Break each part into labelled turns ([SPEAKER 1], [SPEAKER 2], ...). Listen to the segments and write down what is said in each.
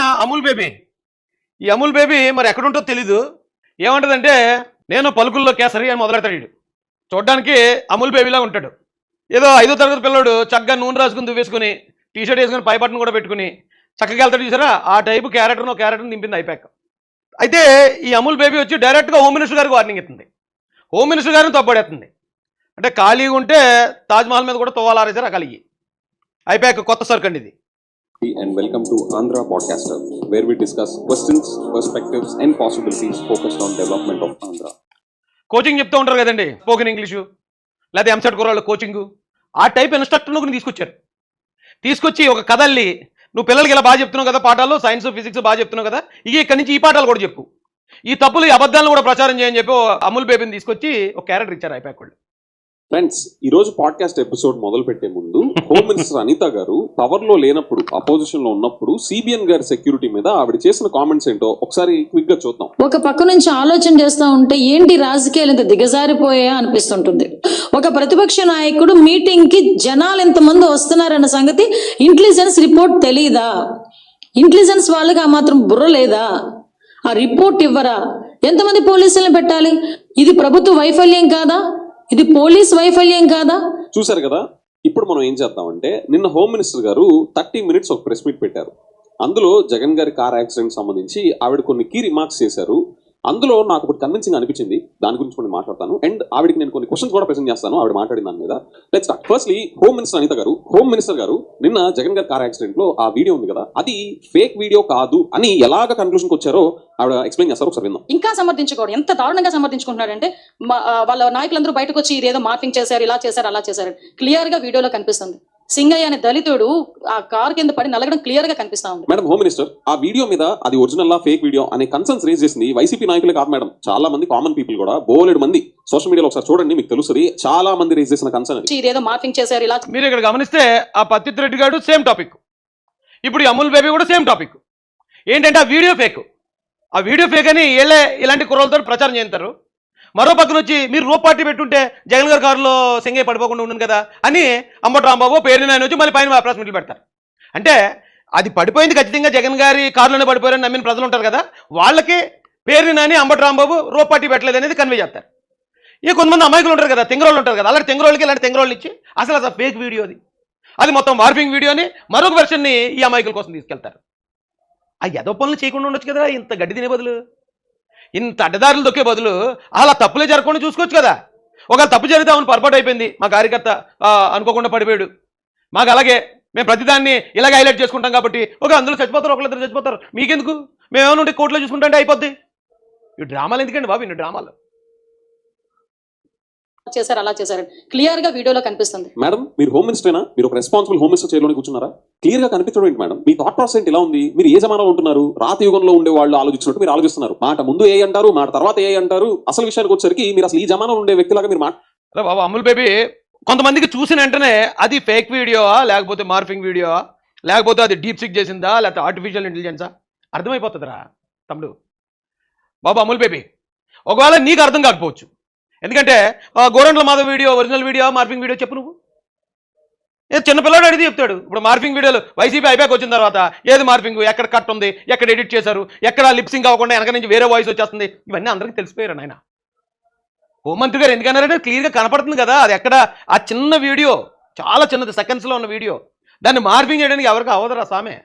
[SPEAKER 1] Amul baby. ఈ Amul baby మరి ఎక్కడుంటో తెలీదు. ఏమంటదంటే నేను పలుకుల్లో కేసరి అని మొదలెడతాడు. చూడడానికి చూడ్డానికి అమూల్ బేబీలా ఉంటాడు. ఏదో ఐదో తరగతి పిల్లడు చక్కగా నూనె రాసుకుని దువ్వేసుకుని టీ షర్ట్ వేసుకుని పై కూడా పెట్టుకుని చక్కగా వెళ్తాడు చూసారా? ఆ టైపు క్యారెక్టర్ను క్యారెక్టర్ని నింపింది అయిపోయాక అయితే ఈ అమూల్ బేబీ వచ్చి డైరెక్ట్గా హోమ్ మినిస్టర్ గారికి వార్నింగ్ ఇస్తుంది. హోమ్ మినిస్టర్ గారిని తప్పబడేస్తుంది. అంటే ఖాళీగా ఉంటే తాజ్మహల్ మీద కూడా తువ్వాలారేసారు ఆ కలిగి అయిపోయాక కొత్త సర్కండి ఇది.
[SPEAKER 2] And welcome to Andhra Podcaster, where we discuss questions, perspectives, and possibilities focused on development of Andhra.
[SPEAKER 1] Coaching చెప్తూ ఉంటారు కదండి స్పోకెన్ ఇంగ్లీషు లేదా ఎంసెట్ కుర్రాళ్ళు కోచింగ్ ఆ టైప్ ఇన్స్ట్రక్టర్ను కూడా తీసుకొచ్చారు. తీసుకొచ్చి ఒక కథల్ని నువ్వు పిల్లలకి ఇలా బాగా చెప్తున్నావు కదా పాఠాలు సైన్స్ ఫిజిక్స్ బాగా చెప్తున్నావు కదా ఇక ఇక్కడి నుంచి ఈ పాఠాలు కూడా చెప్పు. ఈ తప్పులు ఈ అబద్ధాలను కూడా ప్రచారం చేయని చెప్పి అమూల్ బేబీని తీసుకొచ్చి ఒక క్యారెక్టర్ ఇచ్చారు ఐపాక్ వాళ్ళు.
[SPEAKER 2] ఫ్రెండ్స్ ఈ రోజు పాడ్కాస్ట్ ఎపిసోడ్ మొదలు పెట్టే ముందు హోమ్ మినిస్టర్ అనిత గారు పవర్లో లేనప్పుడు అపోజిషన్లో ఉన్నప్పుడు సిబిఎన్ గారి సెక్యూరిటీ మీద ఆవిడ చేసిన కామెంట్స్ ఏంటో ఒకసారి క్విక్గా చూద్దాం.
[SPEAKER 3] ఒక పక్క నుంచి ఆలోచన చేస్తూ ఉంటే ఏంటి రాజకీయాలు ఇంత దిగజారిపోయా అనిపిస్తుంటుంది. ఒక ప్రతిపక్ష నాయకుడు మీటింగ్కి జనాలు ఎంతమంది వస్తున్నారన్న సంగతి ఇంటెలిజెన్స్ రిపోర్ట్ తెలియదా ఇంటెలిజెన్స్ వాళ్ళకి ఆ మాత్రం బుర్ర లేదా? ఆ రిపోర్ట్ ఇవ్వరా? ఎంతమంది పోలీసులను పెట్టాలి? ఇది ప్రభుత్వ వైఫల్యం కాదా? ఇది పోలీస్ వైఫల్యం కాదా?
[SPEAKER 2] చూసారు కదా? ఇప్పుడు మనం ఏం చేద్దామంటే నిన్న హోమ్ మినిస్టర్ గారు థర్టీ మినిట్స్ ఒక ప్రెస్ మీట్ పెట్టారు. అందులో జగన్ గారి కార్ యాక్సిడెంట్ సంబంధించి ఆవిడ కొన్ని కీ రిమార్క్స్ చేశారు. అందులో నాకు ఒకటి కన్విన్సింగ్ అనిపించింది. దాని గురించి కొన్ని మాట్లాడతాను. అండ్ ఆవిడకి నేను కొన్ని క్వశ్చన్స్ కూడా ప్రెసెంట్ చేస్తాను. ఆవిడ మాట్లాడిన దాని మీద. Let start firstly home minister Anitha గారు హోమ్ మినిస్టర్ గారు నిన్న జగన్ గారి కార్ యాక్సిడెంట్లో ఆ వీడియో ఉంది కదా. అది ఫేక్ వీడియో కాదు అని ఎలాగ కన్క్లూషన్కి వచ్చారో ఆవిడ ఎక్స్ప్లెయిన్ చేస్తారు ఒకసారి విందాం.
[SPEAKER 3] ఇంకా సమర్థించుకోవడం ఎంత దారుణంగా సమర్థించుకుంటున్నాడంటే మా- వాళ్ళ నాయకులందరూ బయటకు వచ్చి ఇదేదో మార్పింగ్ చేశారు ఇలా చేశారు అలా చేశారు. క్లియర్గా వీడియోలో కనిపిస్తుంది. సింగయ్య అనే దళితుడు ఆ కార్ కింద పడి నలగడం క్లియర్గా కనిపిస్తా ఉంది.
[SPEAKER 2] మేడం హోమ్ మినిస్టర్ ఆ వీడియో మీద అది ఒరిజినల్ ఫేక్ వీడియో అనే కన్సర్న్స్ రేజ్ చేసింది వైసీపీ నాయకులే కాదు మేడం చాలా మంది కామన్ పీపుల్ కూడా బోలెడు మంది సోషల్ మీడియాలో ఒకసారి చూడండి మీకు తెలుస్తుంది. చాలా మంది రేజ్ చేసిన కన్సర్న్
[SPEAKER 3] ఇదేదో మార్పింగ్ చేశారు ఇలా.
[SPEAKER 1] మీరు ఇక్కడ గమనిస్తే ఆ పత్తిత్ రెడ్డి గారు సేమ్ టాపిక్ ఇప్పుడు ఈ అమూల్ బేబీ కూడా సేమ్ టాపిక్ ఏంటంటే ఆ వీడియో ఫేక్ ఆ వీడియో ఫేక్ అని వీళ్ళే ఇలాంటి కుర్రలతో ప్రచారం చేస్తారు మరో పక్కన వచ్చి మీరు రూప్ పార్టీ పెట్టుంటే జగన్ గారి కారులో సింగే పడిపోకుండా ఉండను కదా అని అంబటి రాంబాబు పేరు నాయన వచ్చి మళ్ళీ పైన ప్రెస్ మీట్లు పెడతారు. అంటే అది పడిపోయింది ఖచ్చితంగా జగన్ గారి కారులోనే పడిపోయారని నమ్మిన ప్రజలు ఉంటారు కదా వాళ్ళకి పేరుని నాని అంబటి రాంబాబు రూప్ పార్టీ పెట్టలేదు అనేది కన్వే చేస్తారు. ఇక కొంతమంది అమాయకులు ఉంటారు కదా తెంగరోళ్ళు ఉంటారు కదా అలాంటి తెంగరోళ్ళకి ఇలాంటి తెంగరోళ్ళు ఇచ్చి అసలు అసలు ఫేక్ వీడియో అది. అది మొత్తం వార్పింగ్ వీడియోని మరొక వెర్షన్ని ఈ అమాయకుల కోసం తీసుకెళ్తారు. ఆ ఎదో పనులు చేయకుండా ఉండొచ్చు కదా ఇంత గడ్డి తినే బదులు. ఇంత అడ్డదారులు దొక్కే బదులు అలా తప్పులే జరగకుండా చూసుకోవచ్చు కదా. ఒకవేళ తప్పు జరిగితే అవును పొరపాటు అయిపోయింది. మా కార్యకర్త అనుకోకుండా పడిపోయాడు. మాకు అలాగే మేము ప్రతిదాన్ని ఇలాగ హైలైట్ చేసుకుంటాం కాబట్టి ఒక అందులో చచ్చిపోతారు ఒకళ్ళిద్దరు చచ్చిపోతారు. మీకెందుకు? మేమేమైనా ఉంటే కోర్టులో చూసుకుంటే అయిపోద్ది. ఈ డ్రామాలు ఎందుకండి బాబు? ఇన్ని డ్రామాలు.
[SPEAKER 3] చేశారు అలా చేశారు. క్లియర్గా వీడియోలో కనిపిస్తుంది.
[SPEAKER 2] మేడం మీరు హోమ్ మినిస్టరేనా? మీరు ఒక రెస్పాన్సిబుల్ హోమ్ మినిస్టర్ చేయలోనే కూర్చున్నారా? క్లియర్గా కనిపించడం ఏంటి మేడం? మీ థాట్ ప్రాసెస్ ఏంటి ఇలా ఉంది? మీరు ఏ జమానాలో ఉంటున్నారు? రాత యుగంలో ఉండే వాళ్ళు ఆలోచించినట్టు మీరు ఆలోచిస్తున్నారు. మాట ముందు ఏ అంటారు మాట తర్వాత ఏ అంటారు. అసలు విషయానికి వచ్చేసరికి మీరు అసలు ఈ జమానాలో ఉండే వ్యక్తిలాగా మీరు మాట
[SPEAKER 1] అరే బాబు అమ్ముల్ బేబీ కొంతమందికి చూసిన వెంటనే అది ఫేక్ వీడియోవా లేకపోతే మార్ఫింగ్ వీడియోవా లేకపోతే అది డీప్ సిక్ చేసిందా లేకపోతే ఆర్టిఫిషియల్ ఇంటెలిజెన్సా అర్థమైపోతుందిరా తమ్ముడు. బాబు అమూల్ బేబీ ఒకవేళ నీకు అర్థం కాకపోవచ్చు ఎందుకంటే Gorantla Madhav video original video morphing video చెప్పు నువ్వు. చిన్న చిన్నపిల్లాడు అడిగి చెప్తాడు. ఇప్పుడు మార్ఫింగ్ వీడియోలు వైసీపీ అయిపోయాక వచ్చిన తర్వాత ఏది మార్పింగ్ ఎక్కడ కట్ ఉంది ఎక్కడ ఎడిట్ చేశారు ఎక్కడ లిప్సింగ్ అవ్వకుండా వెనక నుంచి వేరే వాయిస్ వచ్చేస్తుంది ఇవన్నీ అందరికీ తెలిసిపోయారు ఆయన హోంమంత్రి గారు ఎందుకన్నారంటే క్లియర్గా కనపడుతుంది కదా అది ఎక్కడ ఆ చిన్న వీడియో చాలా చిన్నది సెకండ్స్లో ఉన్న వీడియో. దాన్ని మార్పింగ్ చేయడానికి ఎవరికి అవదరా సామె.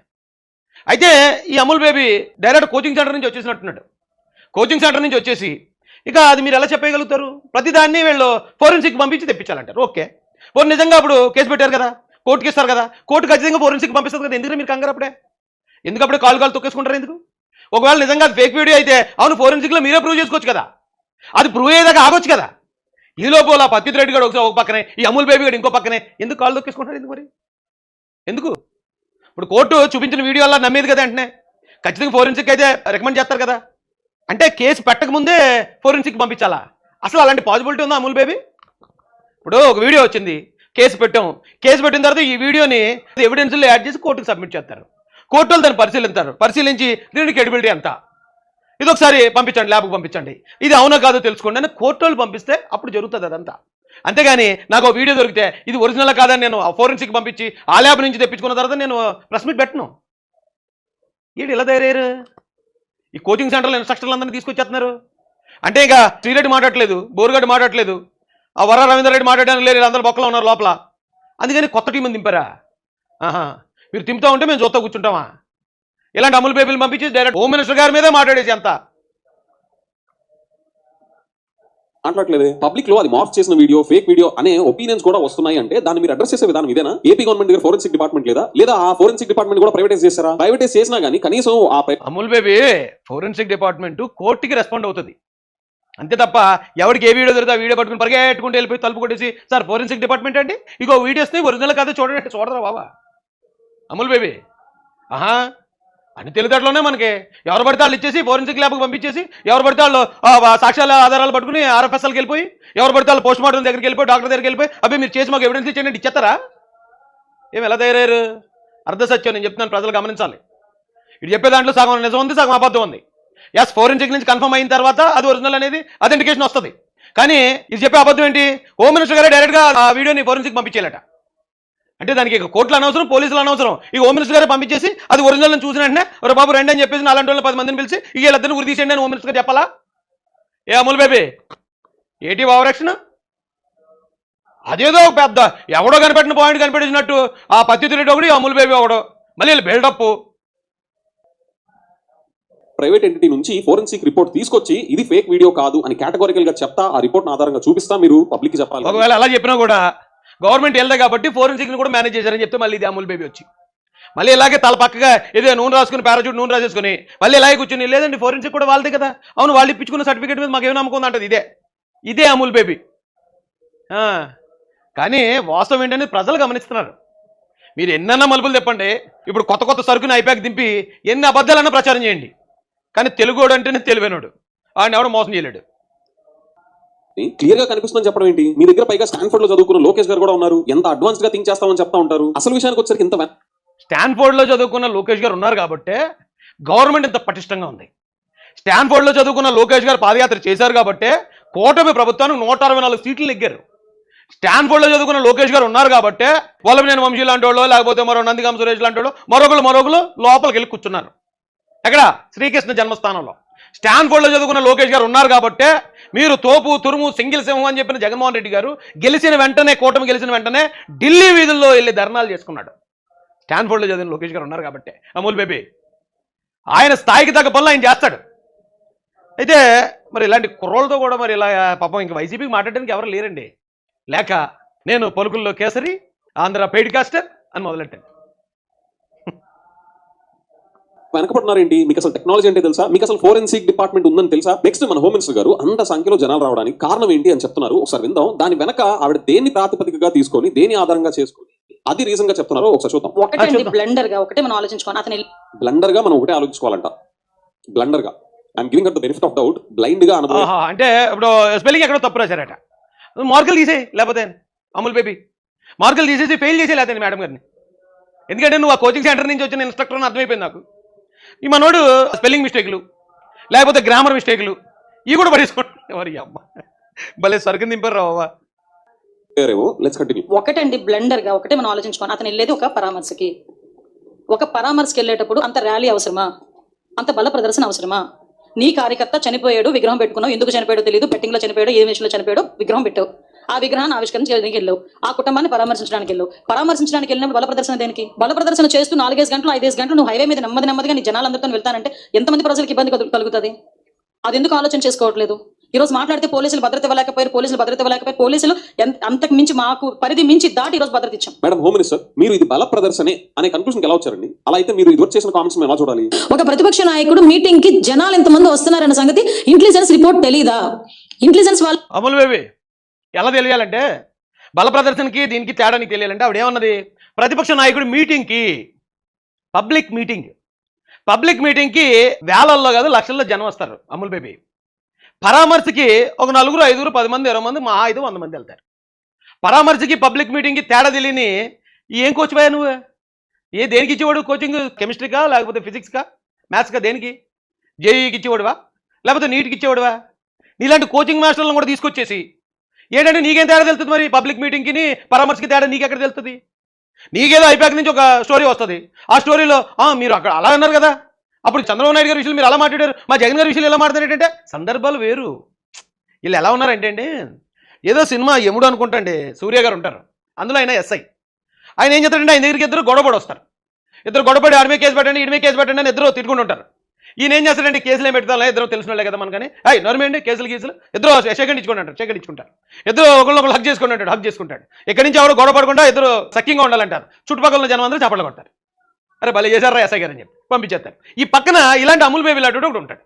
[SPEAKER 1] అయితే ఈ Amul baby direct coaching center నుంచి వచ్చేసినట్టున్నాడు. కోచింగ్ సెంటర్ నుంచి వచ్చేసి ఇక అది మీరు ఎలా చెప్పగలుగుతారు? ప్రతిదాన్ని వీళ్ళు ఫోరెన్సిక్ పంపించి తెప్పించాలంటారు. ఓకే. పోనీ నిజంగా అప్పుడు కేసు పెట్టారు కదా? కోర్టుకి ఇస్తారు కదా? కోర్టు ఖచ్చితంగా ఫోరెన్సిక్ పంపిస్తారు కదా? ఎందుకు మీరు కంగారు అప్పుడే? ఎందుకు అప్పుడే కాలు కాలు తొక్కేసుకుంటారు ఎందుకు? ఒకవేళ నిజంగా ఫేక్ వీడియో అయితే అవును ఫోరెన్సిక్లో మీరే ప్రూవ్ చేసుకోవచ్చు కదా? అది ప్రూవ్ అయ్యేదాకా ఆగొచ్చు కదా? ఈ లోపల పత్తిత్ రెడ్డి గారు ఒకసారి ఒక పక్కనే ఈ అమూల్ బేబీ గారు ఇంకో పక్కనే ఎందుకు కాళ్ళు తొక్కేసుకుంటారు ఎందుకు మరి? ఎందుకు? ఇప్పుడు కోర్టు చూపించిన వీడియో వల్ల నమ్మేది కదా అంటే ఖచ్చితంగా ఫోరెన్సిక్ అయితే రికమెండ్ చేస్తారు కదా? అంటే కేసు పెట్టకముందే ఫోరెన్సిక్ పంపించాలా? అసలు అలాంటి పాసిబిలిటీ ఉందా అమూల్ బేబీ? ఇప్పుడు ఒక వీడియో వచ్చింది కేసు పెట్టాం. కేసు పెట్టిన తర్వాత ఈ వీడియోని ఎవిడెన్స్లో యాడ్ చేసి కోర్టుకు సబ్మిట్ చేస్తారు. కోర్టు వాళ్ళు దాన్ని పరిశీలిస్తారు పరిశీలించి దీనికి ఎడిబిలిటీ ఎంత? ఇది ఒకసారి పంపించండి ల్యాబ్కి పంపించండి. ఇది అవునా కాదో తెలుసుకోండి అని కోర్టు వాళ్ళు పంపిస్తే అప్పుడు జరుగుతుంది అదంతా. అంతేగాని నాకు వీడియో దొరికితే ఇది ఒరిజినల్ కాదని నేను ఫోరెన్సిక్ పంపించి ఆ ల్యాబ్ నుంచి తెప్పించుకున్న తర్వాత నేను ప్రెస్ మీట్ పెట్టను. ఏంటి ఇలా తయారయ్యారు? ఈ కోచింగ్ సెంటర్లో ఇన్స్ట్రక్టర్లు అందరినీ తీసుకొచ్చేస్తున్నారు. అంటే ఇక శ్రీరెడ్డి మాట్లాడలేదు బోరుగడ్డి మాట్లాడట్లేదు ఆ వర రవీంద్ర రెడ్డి మాట్లాడడానికి లేదు అందరూ బొక్కలో ఉన్నారు లోపల. అందుకని కొత్త టీం దింపారా? ఆహా మీరు తింపుతా ఉంటే మేము చూస్తా కూర్చుంటామా? ఇలాంటి అమలు బేబీలు పంపించి డైరెక్ట్ హోమ్ మినిస్టర్ గారి మీదే మాట్లాడేసి అంతా.
[SPEAKER 2] మాట్లాడలేదు పబ్లిక్లో అది మార్క్ చేసిన వీడియో ఫేక్ వీడియో అనే ఒపీనియన్స్ కూడా వస్తున్నాయి అంటే దాన్ని మీరు అడ్రస్ చేసే విధానం ఇదేనా? ఏపీ గవర్నమెంట్ దగ్గర ఫోరెన్సిక్ డిపార్ట్మెంట్ లేదా? లేదా ఆ ఫోరెన్సిక్ డిపార్ట్మెంట్ కూడా ప్రైవేటైజ్ చేశారా? ప్రైవేటైజ్ చేసినా కానీ కనీసం ఆ
[SPEAKER 1] అమూల్ బేబీ ఫోరెన్సిక్ డిపార్ట్మెంట్ కోర్టుకి రెస్పాండ్ అవుతుంది. అంతే తప్ప ఎవరికి ఏ వీడియో దొరికితే ఆ వీడియో పట్టుకుని పరిగెట్టుకుంటూ వెళ్ళిపోయి తలుపు కొట్టేసి సార్ ఫోరెన్సిక్ డిపార్ట్మెంట్ అండి? ఇగో వీడియోస్ని ఒరిజినల్ కాదు చూడండి చూడరా బాబా. అమూల్ బేబీ ఆహా అని తెలివితేటలోనే మనకి. ఎవరు పడితే వాళ్ళు ఇచ్చేసి ఫోరెన్సిక్ ల్యాబ్కి పంపించేసి ఎవరు పడితే వాళ్ళు సాక్ష్యాల ఆధారాలు పట్టుకుని ఆర్ఎఫ్ఎస్ఎల్కి వెళ్ళిపోయి ఎవరు పడితే వాళ్ళు పోస్ట్ మార్టం దగ్గరికి వెళ్ళిపోయి డాక్టర్ దగ్గరికి వెళ్ళిపోయి అవి మీరు చేసి మాకు ఎవిడెన్స్ ఇచ్చేయండి ఇచ్చేస్తారా? ఏమి ఎలా తయారయ్యారు? అర్ధ సత్యం నేను చెప్తున్నాను ప్రజలు గమనించాలి. ఇది చెప్పే దాంట్లో సగం నిజం ఉంది సగం అబద్ధం ఉంది. ఎస్ ఫోరెన్సిక్ నుంచి కన్ఫర్మ్ అయిన తర్వాత అది ఒరిజినల్ అనేది అథెంటికేషన్ వస్తుంది. కానీ ఇది చెప్పే అబద్ధం ఏంటి? హోమ్ మినిస్టర్ గారు డైరెక్ట్గా ఆ వీడియోని ఫోరెన్సిక్ పంపించేయాలట. అంటే దానికి ఇక కోర్టులు అనవసరం పోలీసులు అనవసరం. ఇక హోమ్ మినిస్టర్ గారే పంపించేసి అది ఒరిజినల్ అని చూసిన వెంటనే ఒక బాబు రండి అని చెప్పేసి నాలుగు వాళ్ళని పది మందిని పిలిచి ఇక వీళ్ళిద్దరిని ఉరి తీసేయండి అని హోమ్ మినిస్టర్ గారు చెప్పాలా? ఏ అమూల్ బేబీ? ఏటి ఓవరాక్షన్ అదేదో పెద్ద ఎవడో కనిపెట్టిన పాయింట్ కనిపెట్టించినట్టు ఆ పత్తి తిరిగి ఒకటి అమూల్ బేబీ ఒకడు మళ్ళీ వీళ్ళు బిల్డప్
[SPEAKER 2] ప్రైవేట్ ఎంటిటీ నుంచి ఫోరెన్సిక్ రిపోర్ట్ తీసుకొచ్చి ఇది ఫేక్ వీడియో కాదు అని కేటగోరికల్గా చెప్తా ఆ రిపోర్ట్ ఆధారంగా చూపిస్తా మీరు పబ్లిక్ చెప్పాలి
[SPEAKER 1] ఒకవేళ అలా చెప్పినా కూడా గవర్నమెంట్ వెళ్ళదు కాబట్టి ఫోరెన్సిక్ని కూడా మేనేజ్ చేశారని చెప్తే మళ్ళీ ఇది అమూల్ బేబీ వచ్చి. మళ్ళీ ఇలాగే తల పక్కగా ఏదో నూనె రాసుకుని పారాచూట్ నూనె రాసేసుకుని మళ్ళీ ఇలాగే కూర్చుని లేదండి ఫోరెన్సిక్ కూడా వాళ్ళదే కదా. అవును వాళ్ళు ఇప్పించుకున్న సర్టిఫికేట్ మీద మాకు ఏం నమ్మకం ఉందంటది ఇదే. ఇదే అమూల్ బేబీ. కానీ వాస్తవం ఏంటనేది ప్రజలు గమనిస్తున్నారు. మీరు ఎన్నన్నా మలుపులు తెప్పండి ఇప్పుడు కొత్త కొత్త సరుకుని ఐపాక్ దింపి ఎన్ని అబద్ధాలన్నా ప్రచారం చేయండి. కానీ తెలుగోడు అంటేనే తెలివైనడు. ఆయన ఎవడో మోసం చేయలేడు.
[SPEAKER 2] క్లియర్గా కనిపిస్తుందని చెప్పడం ఏంటి? మీ దగ్గర పైగా స్టాన్ఫోర్డ్లో చదువుకున్న లోకేష్ గారు కూడా ఉన్నారు. ఎంత అడ్వాన్స్గా థింక్ చేస్తామని చెప్తా ఉంటారు. అసలు విషయానికి వచ్చరికి ఇంత
[SPEAKER 1] స్టాన్ఫోర్డ్లో చదువుకున్న లోకేష్ గారు ఉన్నారు కాబట్టే గవర్నమెంట్ ఇంత పటిష్టంగా ఉంది. స్టాన్ఫోర్డ్లో చదువుకున్న లోకేష్ గారు పాదయాత్ర చేశారు కాబట్టే కూటమి ప్రభుత్వానికి నూట అరవై నాలుగు సీట్లు నెగ్గారు. స్టాన్ఫోర్డ్లో చదువుకున్న లోకేష్ గారు ఉన్నారు కాబట్టి వల్లభనేని వంశీ లాంటి వాళ్ళు లేకపోతే మరో నందిగామ సురేష్ లాంటి వాళ్ళు మరొకరు మరొకరు లోపలికి వెళ్ళి కూర్చున్నారు. ఎక్కడ? శ్రీకృష్ణ జన్మస్థానంలో. స్టాన్ఫోర్డ్లో చదువుకున్న లోకేష్ గారు ఉన్నారు కాబట్టి మీరు తోపు తురుము సింగిల్ సింహం అని చెప్పిన జగన్మోహన్ రెడ్డి గారు గెలిచిన వెంటనే కూటమి గెలిచిన వెంటనే ఢిల్లీ వీధుల్లో వెళ్ళి ధర్నాలు చేసుకున్నాడు. స్టాన్ఫోర్డ్లో చదివిన లోకేష్ గారు ఉన్నారు కాబట్టి. అమూల్ బేబీ ఆయన స్థాయికి తగ్గ పనులు ఆయన చేస్తాడు. అయితే మరి ఇలాంటి కుర్రోళ్ళతో కూడా మరి ఇలా పాపం ఇంక వైసీపీకి మాట్లాడడానికి ఎవరు లేరండి. లేక నేను పలుకుల్లో కేసరి ఆంధ్ర పెయిడ్ కాస్టర్ అని మొదలెట్టాను.
[SPEAKER 2] వెనకపడుతున్నారేంటి మీకు అసలు టెక్నాలజీ అంటే తెలుసా? మీకు అసలు ఫోరెన్సిక్ డిపార్ట్మెంట్ ఉందని తెలుసా? నెక్స్ట్ మన హోమ్ మినిస్టర్ గారు అంత సంఖ్యలో జనాలు రావడానికి కారణం ఏంటి అని చెప్తున్నారు. ఒకసారి విందాం. దాని వెనక ఆవిడ దేన్ని ప్రాతిపదికగా తీసుకొని దేని ఆధారంగా చేసుకొని అది రీజన్గా చెప్తున్నారు ఒకసారి చూద్దాం.
[SPEAKER 3] బ్లెండర్గా ఒకటే మనం ఆలోచించుకోండి అతని
[SPEAKER 2] బ్లండర్గా మనం ఒకటే ఆలోచించుకోవాలంట. బ్లండర్గా. I'm giving the benefit of doubt బ్లైండ్గా అనుభవం
[SPEAKER 1] అంటే ఇప్పుడు స్పెల్లింగ్ ఎక్కడో తప్పు రాశారట. మార్కులు తీసేయి లేకపోతే అమూల్ బేబీ మార్కులు తీసేసి ఫెయిల్ చేసే లేదండి మేడం గారిని. ఎందుకంటే నువ్వు ఆ కోచింగ్ సెంటర్ నుంచి వచ్చిన ఇన్స్ట్రక్టర్ అని అర్థమైపోయింది నాకు. ఈ మనోడు స్పెల్లింగ్ మిస్టేక్లు లేకపోతే గ్రామర్ మిస్టేక్లు ఇవి కూడా పడేసుకోండి మరి అమ్మ? భలే సరుకుని దింపారు రావా
[SPEAKER 2] లెట్స్ కంటిన్యూ
[SPEAKER 3] ఒకటండి బ్లెండర్గా ఒకటే మనం ఆలోచించుకోండి అతను వెళ్ళేది ఒక పరామర్శకి. ఒక పరామర్శకి వెళ్ళేటప్పుడు అంత ర్యాలీ అవసరమా? అంత బల ప్రదర్శన అవసరమా? నీ కార్యకర్త చనిపోయాడు విగ్రహం పెట్టుకున్నావు ఎందుకు చనిపోయాడో తెలియదు బెట్టింగ్లో చనిపోయాడు ఏ విషయంలో చనిపోయాడో విగ్రహం పెట్టావు. ఆ విగ్రహాన్ని ఆవిష్కరించడానికి వెళ్ళావు. ఆ కుటుంబాన్ని పరామర్శించడానికి వెళ్ళావు. పరామర్శించడానికి వెళ్ళినప్పుడు బల ప్రదర్శన దేనికి? బల ప్రదర్శన చేస్తూ నాలుగైదు గంటలు ఐదేసి గంటలు నువ్వు హైవే మీద నెమ్మది నెమ్మదిగా నీ జనాలందరితో వెళ్తానంటే ఎంతమంది ప్రజలకు ఇబ్బంది కలుగు- కలుగుతుంది? అది ఎందుకు ఆలోచన చేసుకోవట్లేదు? ఈ రోజు మాట్లాడితే పోలీసులు భద్రత ఇవ్వలేకపోయారు పోలీసులు భద్రత ఇవ్వలేకపోయారు పోలీసులు అంతకు మించి మాకు పరిధి మించి దాటి ఈ రోజు భద్రత ఇచ్చాం.
[SPEAKER 2] మేడం హోమ్ మినిస్టర్ మీరు ఇది బల ప్రదర్శనే అనే కన్క్లూషన్ ఎలా వచ్చారండి? అలా అయితే మీరు ఇది చేసిన కామెంట్స్ ఎలా చూడాలి?
[SPEAKER 3] ఒక ప్రతిపక్ష నాయకుడు మీటింగ్కి జనాలు ఎంతమంది వస్తున్నారన్న సంగతి ఇంటెలిజెన్స్ రిపోర్ట్ తెలీదా? ఇంటెలిజెన్స్ వాళ్ళు
[SPEAKER 1] అమూల్ ఎలా తెలియాలంటే? బల ప్రదర్శనకి దీనికి తేడా నీకు తెలియాలంటే ఆవిడ ఏమన్నది? ప్రతిపక్ష నాయకుడు మీటింగ్కి పబ్లిక్ మీటింగ్. పబ్లిక్ మీటింగ్కి వేలల్లో కాదు లక్షల్లో జనం వస్తారు అమూల్ బేబీ. పరామర్శకి ఒక నలుగురు ఐదుగురు పది మంది ఇరవై మంది మా ఐదు వంద మంది వెళ్తారు. పరామర్శకి పబ్లిక్ మీటింగ్కి తేడా తెలియని ఏం కోచ్ పోయా నువ్వు? ఏ దేనికి ఇచ్చేవాడు కోచింగ్ కెమిస్ట్రీకా లేకపోతే ఫిజిక్స్కా మ్యాథ్స్కా దేనికి? జేఈకి ఇచ్చేవాడువా? లేకపోతే నీట్కి ఇచ్చేవాడువా? నీలాంటి కోచింగ్ మాస్టర్లను కూడా తీసుకొచ్చేసి ఏంటంటే నీకేం తేడా తెలుస్తుంది మరి పబ్లిక్ మీటింగ్కి పరామర్శకి తేడా నీకెక్కడ తెలుస్తుంది? నీకేదో అయిపోయాక నుంచి ఒక స్టోరీ వస్తుంది. ఆ స్టోరీలో మీరు అక్కడ అలా అన్నారు కదా? అప్పుడు చంద్రబాబు నాయుడు గారి విషయాలు మీరు అలా మాట్లాడారు. మా జగన్ గారి విషయంలో ఎలా మాట్లాడారు ఏంటంటే సందర్భాలు వేరు. వీళ్ళు ఎలా ఉన్నారంటే అండి ఏదో సినిమా ఎముడు అనుకుంటండి సూర్య గారు ఉంటారు. అందులో ఆయన ఎస్ఐ. ఆయన ఏం చేస్తాడంటే ఆయన దగ్గరికి ఇద్దరు గొడవపడి వస్తారు ఇద్దరు గొడవపడి ఆడిమే కేసు పెట్టండి ఇడిమే కేసు పెట్టండి అని ఇద్దరు తిట్టుకుంటుంటారు ఈయన ఏం చేస్తాడంటే కేసులు ఏం పెడతాను ఇద్దరు తెలిసిన వాళ్ళే కదా మనకని. అయ్యి నరమేండి కేసులు గీసులు. ఇద్దరు సెకండ్ ఇచ్చుకుంటారు అంటారు సెకండ్ ఇచ్చుకుంటారు. ఇద్దరు ఒకళ్ళు హక్ చేసుకుంటాడు హక్ చేసుకుంటాడు. ఇక్కడి నుంచి ఎవరు గొడవ పడకుండా ఇద్దరు సఖ్యంగా ఉండాలంటారు. చుట్టుపక్కల జనం అందరూ చప్పట్లు కొడతారు. అరే భలే చేశారా ఎస్ఐ గారు అని చెప్పి పంపించేస్తారు. ఈ పక్కన ఇలాంటి అమూల్ బేబీ లాంటి ఒకటి ఉంటాడు.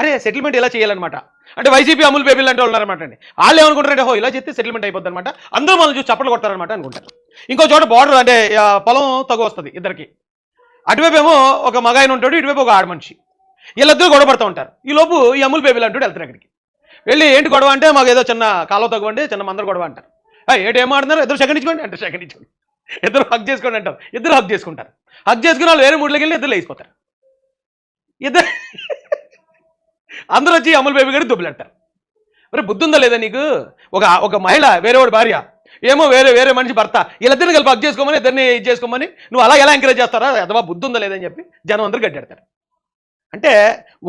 [SPEAKER 1] అరే సెటిల్మెంట్ ఇలా చేయాలన్నమాట? అంటే వైసీపీ అమూల్ బేబీ లాంటి వాళ్ళు ఉన్నారన్నమాట అండి. వాళ్ళు ఏమనుకుంటారంటే హో ఇలా చేస్తే సెటిల్మెంట్ అయిపోద్ది అనమాట అందరూ మనం చూసి చప్పట్లు కొడతారనమాట అనుకుంటారు. ఇంకో చోట బార్డర్ అంటే పొలం తగు వస్తుంది ఇద్దరికి. అటువైపు ఏమో ఒక మగాయన ఉంటాడు ఇటువైపు ఒక ఆడ మనిషి వీళ్ళిద్దరూ గొడవ పడుతూ ఉంటారు. ఈ లోపు ఈ అమూల్ బేబీ లాంటి వెళ్తారు అక్కడికి. వెళ్ళి ఏంటి గొడవ అంటే మాకు ఏదో చిన్న కాలువ తగ్గండి చిన్న మందర గొడవ అంటారు. "ఏయ్, ఏంటి ఏం ఆడుతున్నారు ఇద్దరు సెకండ్ ఇచ్చుకోండి అంటే సెకండ్ ఇచ్చుకోండి ఇద్దరు హక్ చేసుకోండి అంటారు ఇద్దరు హక్ చేసుకుంటారు. హక్ చేసుకుని వాళ్ళు వేరే మూడులోకి వెళ్ళి ఇద్దరు లేచిపోతారు. ఇద్దరు అందరూ వచ్చి అమలు బేబీ గారి దుబ్బులంటారు మరి బుద్ధి ఉందా లేదా నీకు? ఒక ఒక మహిళ వేరేవాడి భార్య ఏమో వేరే వేరే మనిషి భర్త వీళ్ళిద్దరిని కలిపి హక్ చేసుకోమని ఇద్దరిని ఇది చేసుకోమని నువ్వు అలా ఎలా ఎంకరేజ్ చేస్తారా? అథవా బుద్ధి ఉందా లేదని చెప్పి జనం అందరూ గడ్డెడతారు. అంటే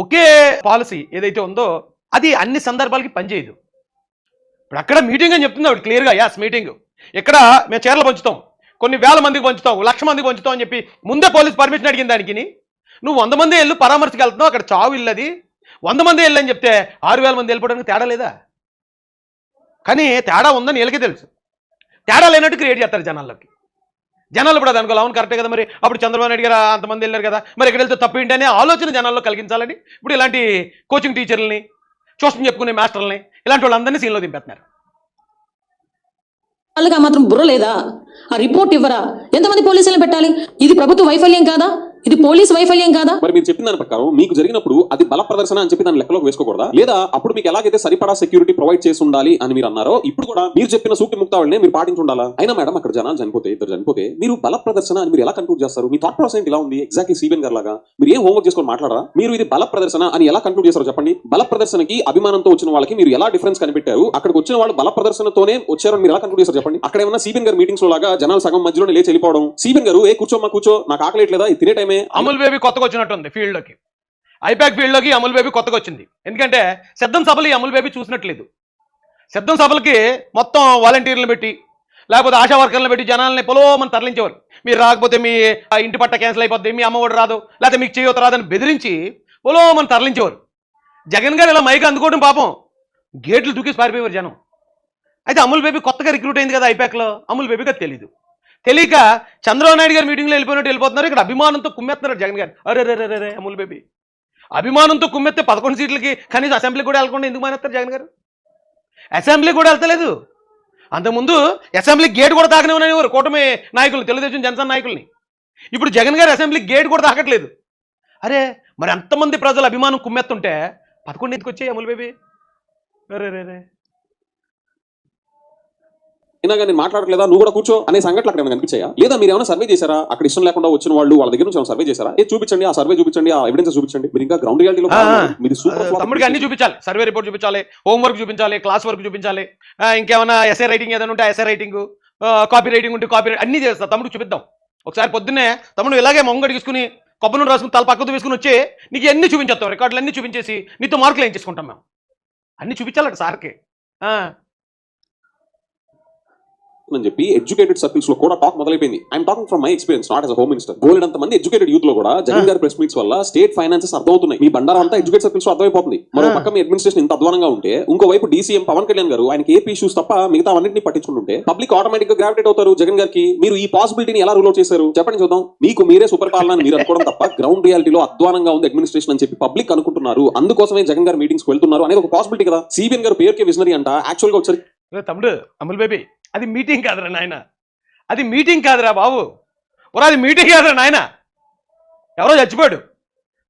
[SPEAKER 1] ఒకే పాలసీ ఏదైతే ఉందో అది అన్ని సందర్భాలకి పనిచేయదు. ఇప్పుడు అక్కడ మీటింగ్ అని చెప్తుంది ఆవిడ క్లియర్గా యాస్ మీటింగ్ ఇక్కడ మేము చీరలు పంచుతాం కొన్ని వేల మందికి పంచుతాం లక్ష మందికి పంచుతాం అని చెప్పి ముందే పోలీస్ పర్మిషన్ అడిగిన దానికి నువ్వు వంద మంది వెళ్ళు పరామర్శకు వెళ్తున్నావు అక్కడ చావు ఇల్లది వంద మంది వెళ్ళని చెప్తే ఆరు వేల మంది వెళ్ళిపోవడానికి తేడా లేదా? కానీ తేడా ఉందని వీళ్ళకే తెలుసు. తేడా లేనట్టు క్రియేట్ చేస్తారు జనాల్లోకి. జనాలు ఇప్పుడు అది అనుకోవాలి అవును కరెక్టే కదా మరి? అప్పుడు చంద్రబాబు నాయుడు గారు అంతమంది వెళ్ళారు కదా. మరి ఇక్కడ వెళ్తే తప్పు ఏంటి అనే ఆలోచన జనాల్లో కలిగించాలని ఇప్పుడు ఇలాంటి కోచింగ్ టీచర్లని ట్యూషన్ చెప్పుకునే మాస్టర్లని ఇలాంటి వాళ్ళందరినీ సీన్లో దింపేస్తున్నారు.
[SPEAKER 3] వాళ్ళకి మాత్రం బుర్ర లేదా? ఆ రిపోర్ట్ ఇవ్వరా? ఎంతమంది పోలీసులను పెట్టాలి? ఇది ప్రభుత్వ వైఫల్యం కాదా? ఇది పోలీస్ వైఫల్యం కాదా?
[SPEAKER 2] మరి మీరు చెప్పిన దాని ప్రకారం మీకు జరిగినప్పుడు అది బల ప్రదర్శన అని చెప్పి దాని లెక్కలోకి వేసుకోకూడదా? లేదా అప్పుడు మీకు ఎలాగైతే సరిపడా సెక్యూరిటీ ప్రొవైడ్ చేసి ఉండాలి అని మీరు అన్నారో ఇప్పుడు కూడా మీరు చెప్పిన సూక్తి ముక్తావళిని మీరు పాటించి ఉండాలా? అయినా మేడం అక్కడ జనాలు చనిపోతే ఇద్దరు చనిపోతే మీరు బల ప్రదర్శన అని మీరు ఎలా కన్క్లూడ్ చేస్తారు? మీ థాట్ ప్రాసెస్ ఇలా ఉంది. ఎగ్జాక్ట్లీ సీబెన్ గారు లాగా మీరు ఏం హోంవర్క్ చేసుకొని మాట్లాడరా? మీరు ఇది బల ప్రదర్శన అని ఎలా కన్క్లూడ్ చేస్తారో చెప్పండి. బల ప్రదర్శనకి అభిమానంతో వచ్చిన వాళ్ళకి మీరు ఎలా డిఫరెన్స్ కనిపెట్టారు? అక్కడికి వచ్చిన వాళ్ళు బల ప్రదర్శనతోనే వచ్చారని మీరు ఎలా కన్క్లూడ్ చేస్తారు చెప్పండి. అక్కడ ఏమన్నా సీబెన్ గారు మీటింగ్స్లో లాగా జనాలు సగం మధ్యలోనే లేచి వెళ్ళిపోవడం? సీబెన్ గారు ఏ కూర్చోమ్మా కూర్చో. నాకు ఆకలేట్లేదా తినే టైం టైమే
[SPEAKER 1] అమూల్ బేబీ కొత్తగా వచ్చినట్టుంది ఫీల్డ్లోకి. ఐపాక్ ఫీల్డ్లోకి అమూల్ బేబీ కొత్తగా వచ్చింది. ఎందుకంటే సిద్ధం సభలు ఈ అమూల్ బేబీ చూసినట్లేదు. సిద్ధం సభలకి మొత్తం వాలంటీర్లను పెట్టి లేకపోతే ఆశా వర్కర్లను పెట్టి జనాలని పొలోమని తరలించేవారు మీరు రాకపోతే మీ ఆ ఇంటి పట్ట క్యాన్సిల్ అయిపోద్ది మీ అమ్మఒడి రాదు లేకపోతే మీకు చేయవత రాదని బెదిరించి పొలోమని తరలించేవారు. జగన్ గారు ఇలా మైక్ అందుకోవడం పాపం. గేట్లు దూకేసి పారిపోయేవారు జనం. అయితే అమూల్ బేబీ కొత్తగా రిక్రూట్ అయింది కదా ఐపాక్లో? అమూల్ బేబీగా తెలీదు. తెలియక చంద్రబాబు నాయుడు గారు మీటింగ్లో వెళ్ళిపోయినట్టు వెళ్ళిపోతున్నారు. ఇక్కడ అభిమానంతో కుమ్మెత్తున్నారు జగన్ గారు. అరే రే రే రే అమూల్ బేబీ. అభిమానంతో కుమ్మెత్తే పదకొండు సీట్లకి కనీసం అసెంబ్లీ కూడా వెళ్ళకుండా ఎందుకు మానేస్తారు జగన్ గారు? అసెంబ్లీ కూడా వెళ్తలేదు. అంతకుముందు అసెంబ్లీ గేట్ కూడా తాకనివ్వనివ్వరు కూటమి నాయకులు తెలుగుదేశం జనసేన నాయకుల్ని. ఇప్పుడు జగన్ గారు అసెంబ్లీ గేట్ కూడా తాకట్లేదు. అరే మరి అంతమంది ప్రజల అభిమానం కుమ్మెత్తుంటే పదకొండు ఎందుకు వచ్చాయి అమూల్ బేబీ? అరే రే రే.
[SPEAKER 2] అయినా కానీ మాట్లాడట్లేదా? నువ్వు కూడా కూర్చో అనే సంఘటనలు అక్కడ ఏమైనా కనిపించాయా? లేదా మీరు ఏమైనా సర్వే చేశారా? అక్కడ ఇష్టం లేకుండా వచ్చిన వాళ్ళు వాళ్ళ దగ్గర నుంచి ఏమైనా సర్వే చేశారా? ఏ చూపించండి ఆ సర్వే చూపించండి ఆ ఎవిడెన్స్ చూపించండి. మీరు ఇంకా గ్రౌండ్ రియాలిటీలో మీరు సూపర్
[SPEAKER 1] తమ్ముడికి అన్ని చూపించాలి. సర్వే రిపోర్ట్ చూపించాలి హోంవర్క్ చూపించాలి క్లాస్ వర్క్ చూపించాలి ఇంకేమైనా ఎస్ఏ రైటింగ్ ఏదైనా ఉంటే ఎస్ఏ రైటింగ్ కాపీ రైటింగ్ ఉంటే కాపీ అన్ని చేస్తా. తమ్ముడికి చూపిద్దాం. ఒకసారి పొద్దున్నే తమ్ముడు ఇలాగే మొంగడి తీసుకుని కొబ్బరి నూనె రాసుకుని తల పక్కకు తీసుకుని వచ్చి నీకు అన్ని చూపించేస్తాం. రికార్డులు అన్ని చూపించేసి నీతో మార్కులు ఏం చేసుకుంటాం మేము? అన్ని చూపించాలట సార్కి.
[SPEAKER 2] అని చెప్పి ఎడ్యుకేటెడ్ సర్కిల్స్లో కూడా talk మొదలైపోయింది. I'm talking from my experience not a home minister బోలెడంత మంది ఎడ్యుకేటెడ్ యూత్లో కూడా జగన్ గారి ప్రెస్ మీట్స్ వల్ల స్టేట్ ఫైనాన్సెస్ అర్థమవుతున్నాయి. మీ బండారం అంతా ఎడ్యుకేట్ సర్కిల్స్లో అర్థమైపోతుంది. మరో. పక్క మీ అడ్మినిస్ట్రేషన్ ఇంత అధ్వానంగా ఉంటే ఇంకో వైపు డీసీఎం పవన్ కళ్యాణ్ గారు ఆయనకి ఏపీ ఇష్యూస్ తప్ప మిగతా అన్నింటిని పట్టించుకుంటుంటే పబ్లిక్ ఆటోమేటిక్గా గ్రావిటేట్ అవుతారు జగన్ గారికి. మీరు ఈ పాసిబిలిటీని ఎలా రూల్ అవుట్ చేశారు? చెప్పండి చూద్దాం. మీకు మీరే సూపర్ పాలన మీరు అనుకోవడం తప్ప గ్రౌండ్ రియాలిటీలో అధ్వానంగా ఉంది అడ్మినిస్ట్రేషన్ అని చెప్పి పబ్లిక్ అనుకుంటున్నారు. అందుకోసమే జగన్ గారు మీటింగ్స్ వెళ్తున్నారు అనేది ఒక పాసిబిలిటీ కదా. సిబిఎన్ గారు పేరుకే విజనరీ అంట. యాక్చువల్గా ఒకసారి
[SPEAKER 1] తమ్ముడు అమూల్ బేబీ అది మీటింగ్ కాదురా నాయన. అది మీటింగ్ కాదురా బాబు. ఒరా అది మీటింగ్ కాదురా నాయన. ఎవరో చచ్చిపోయాడు.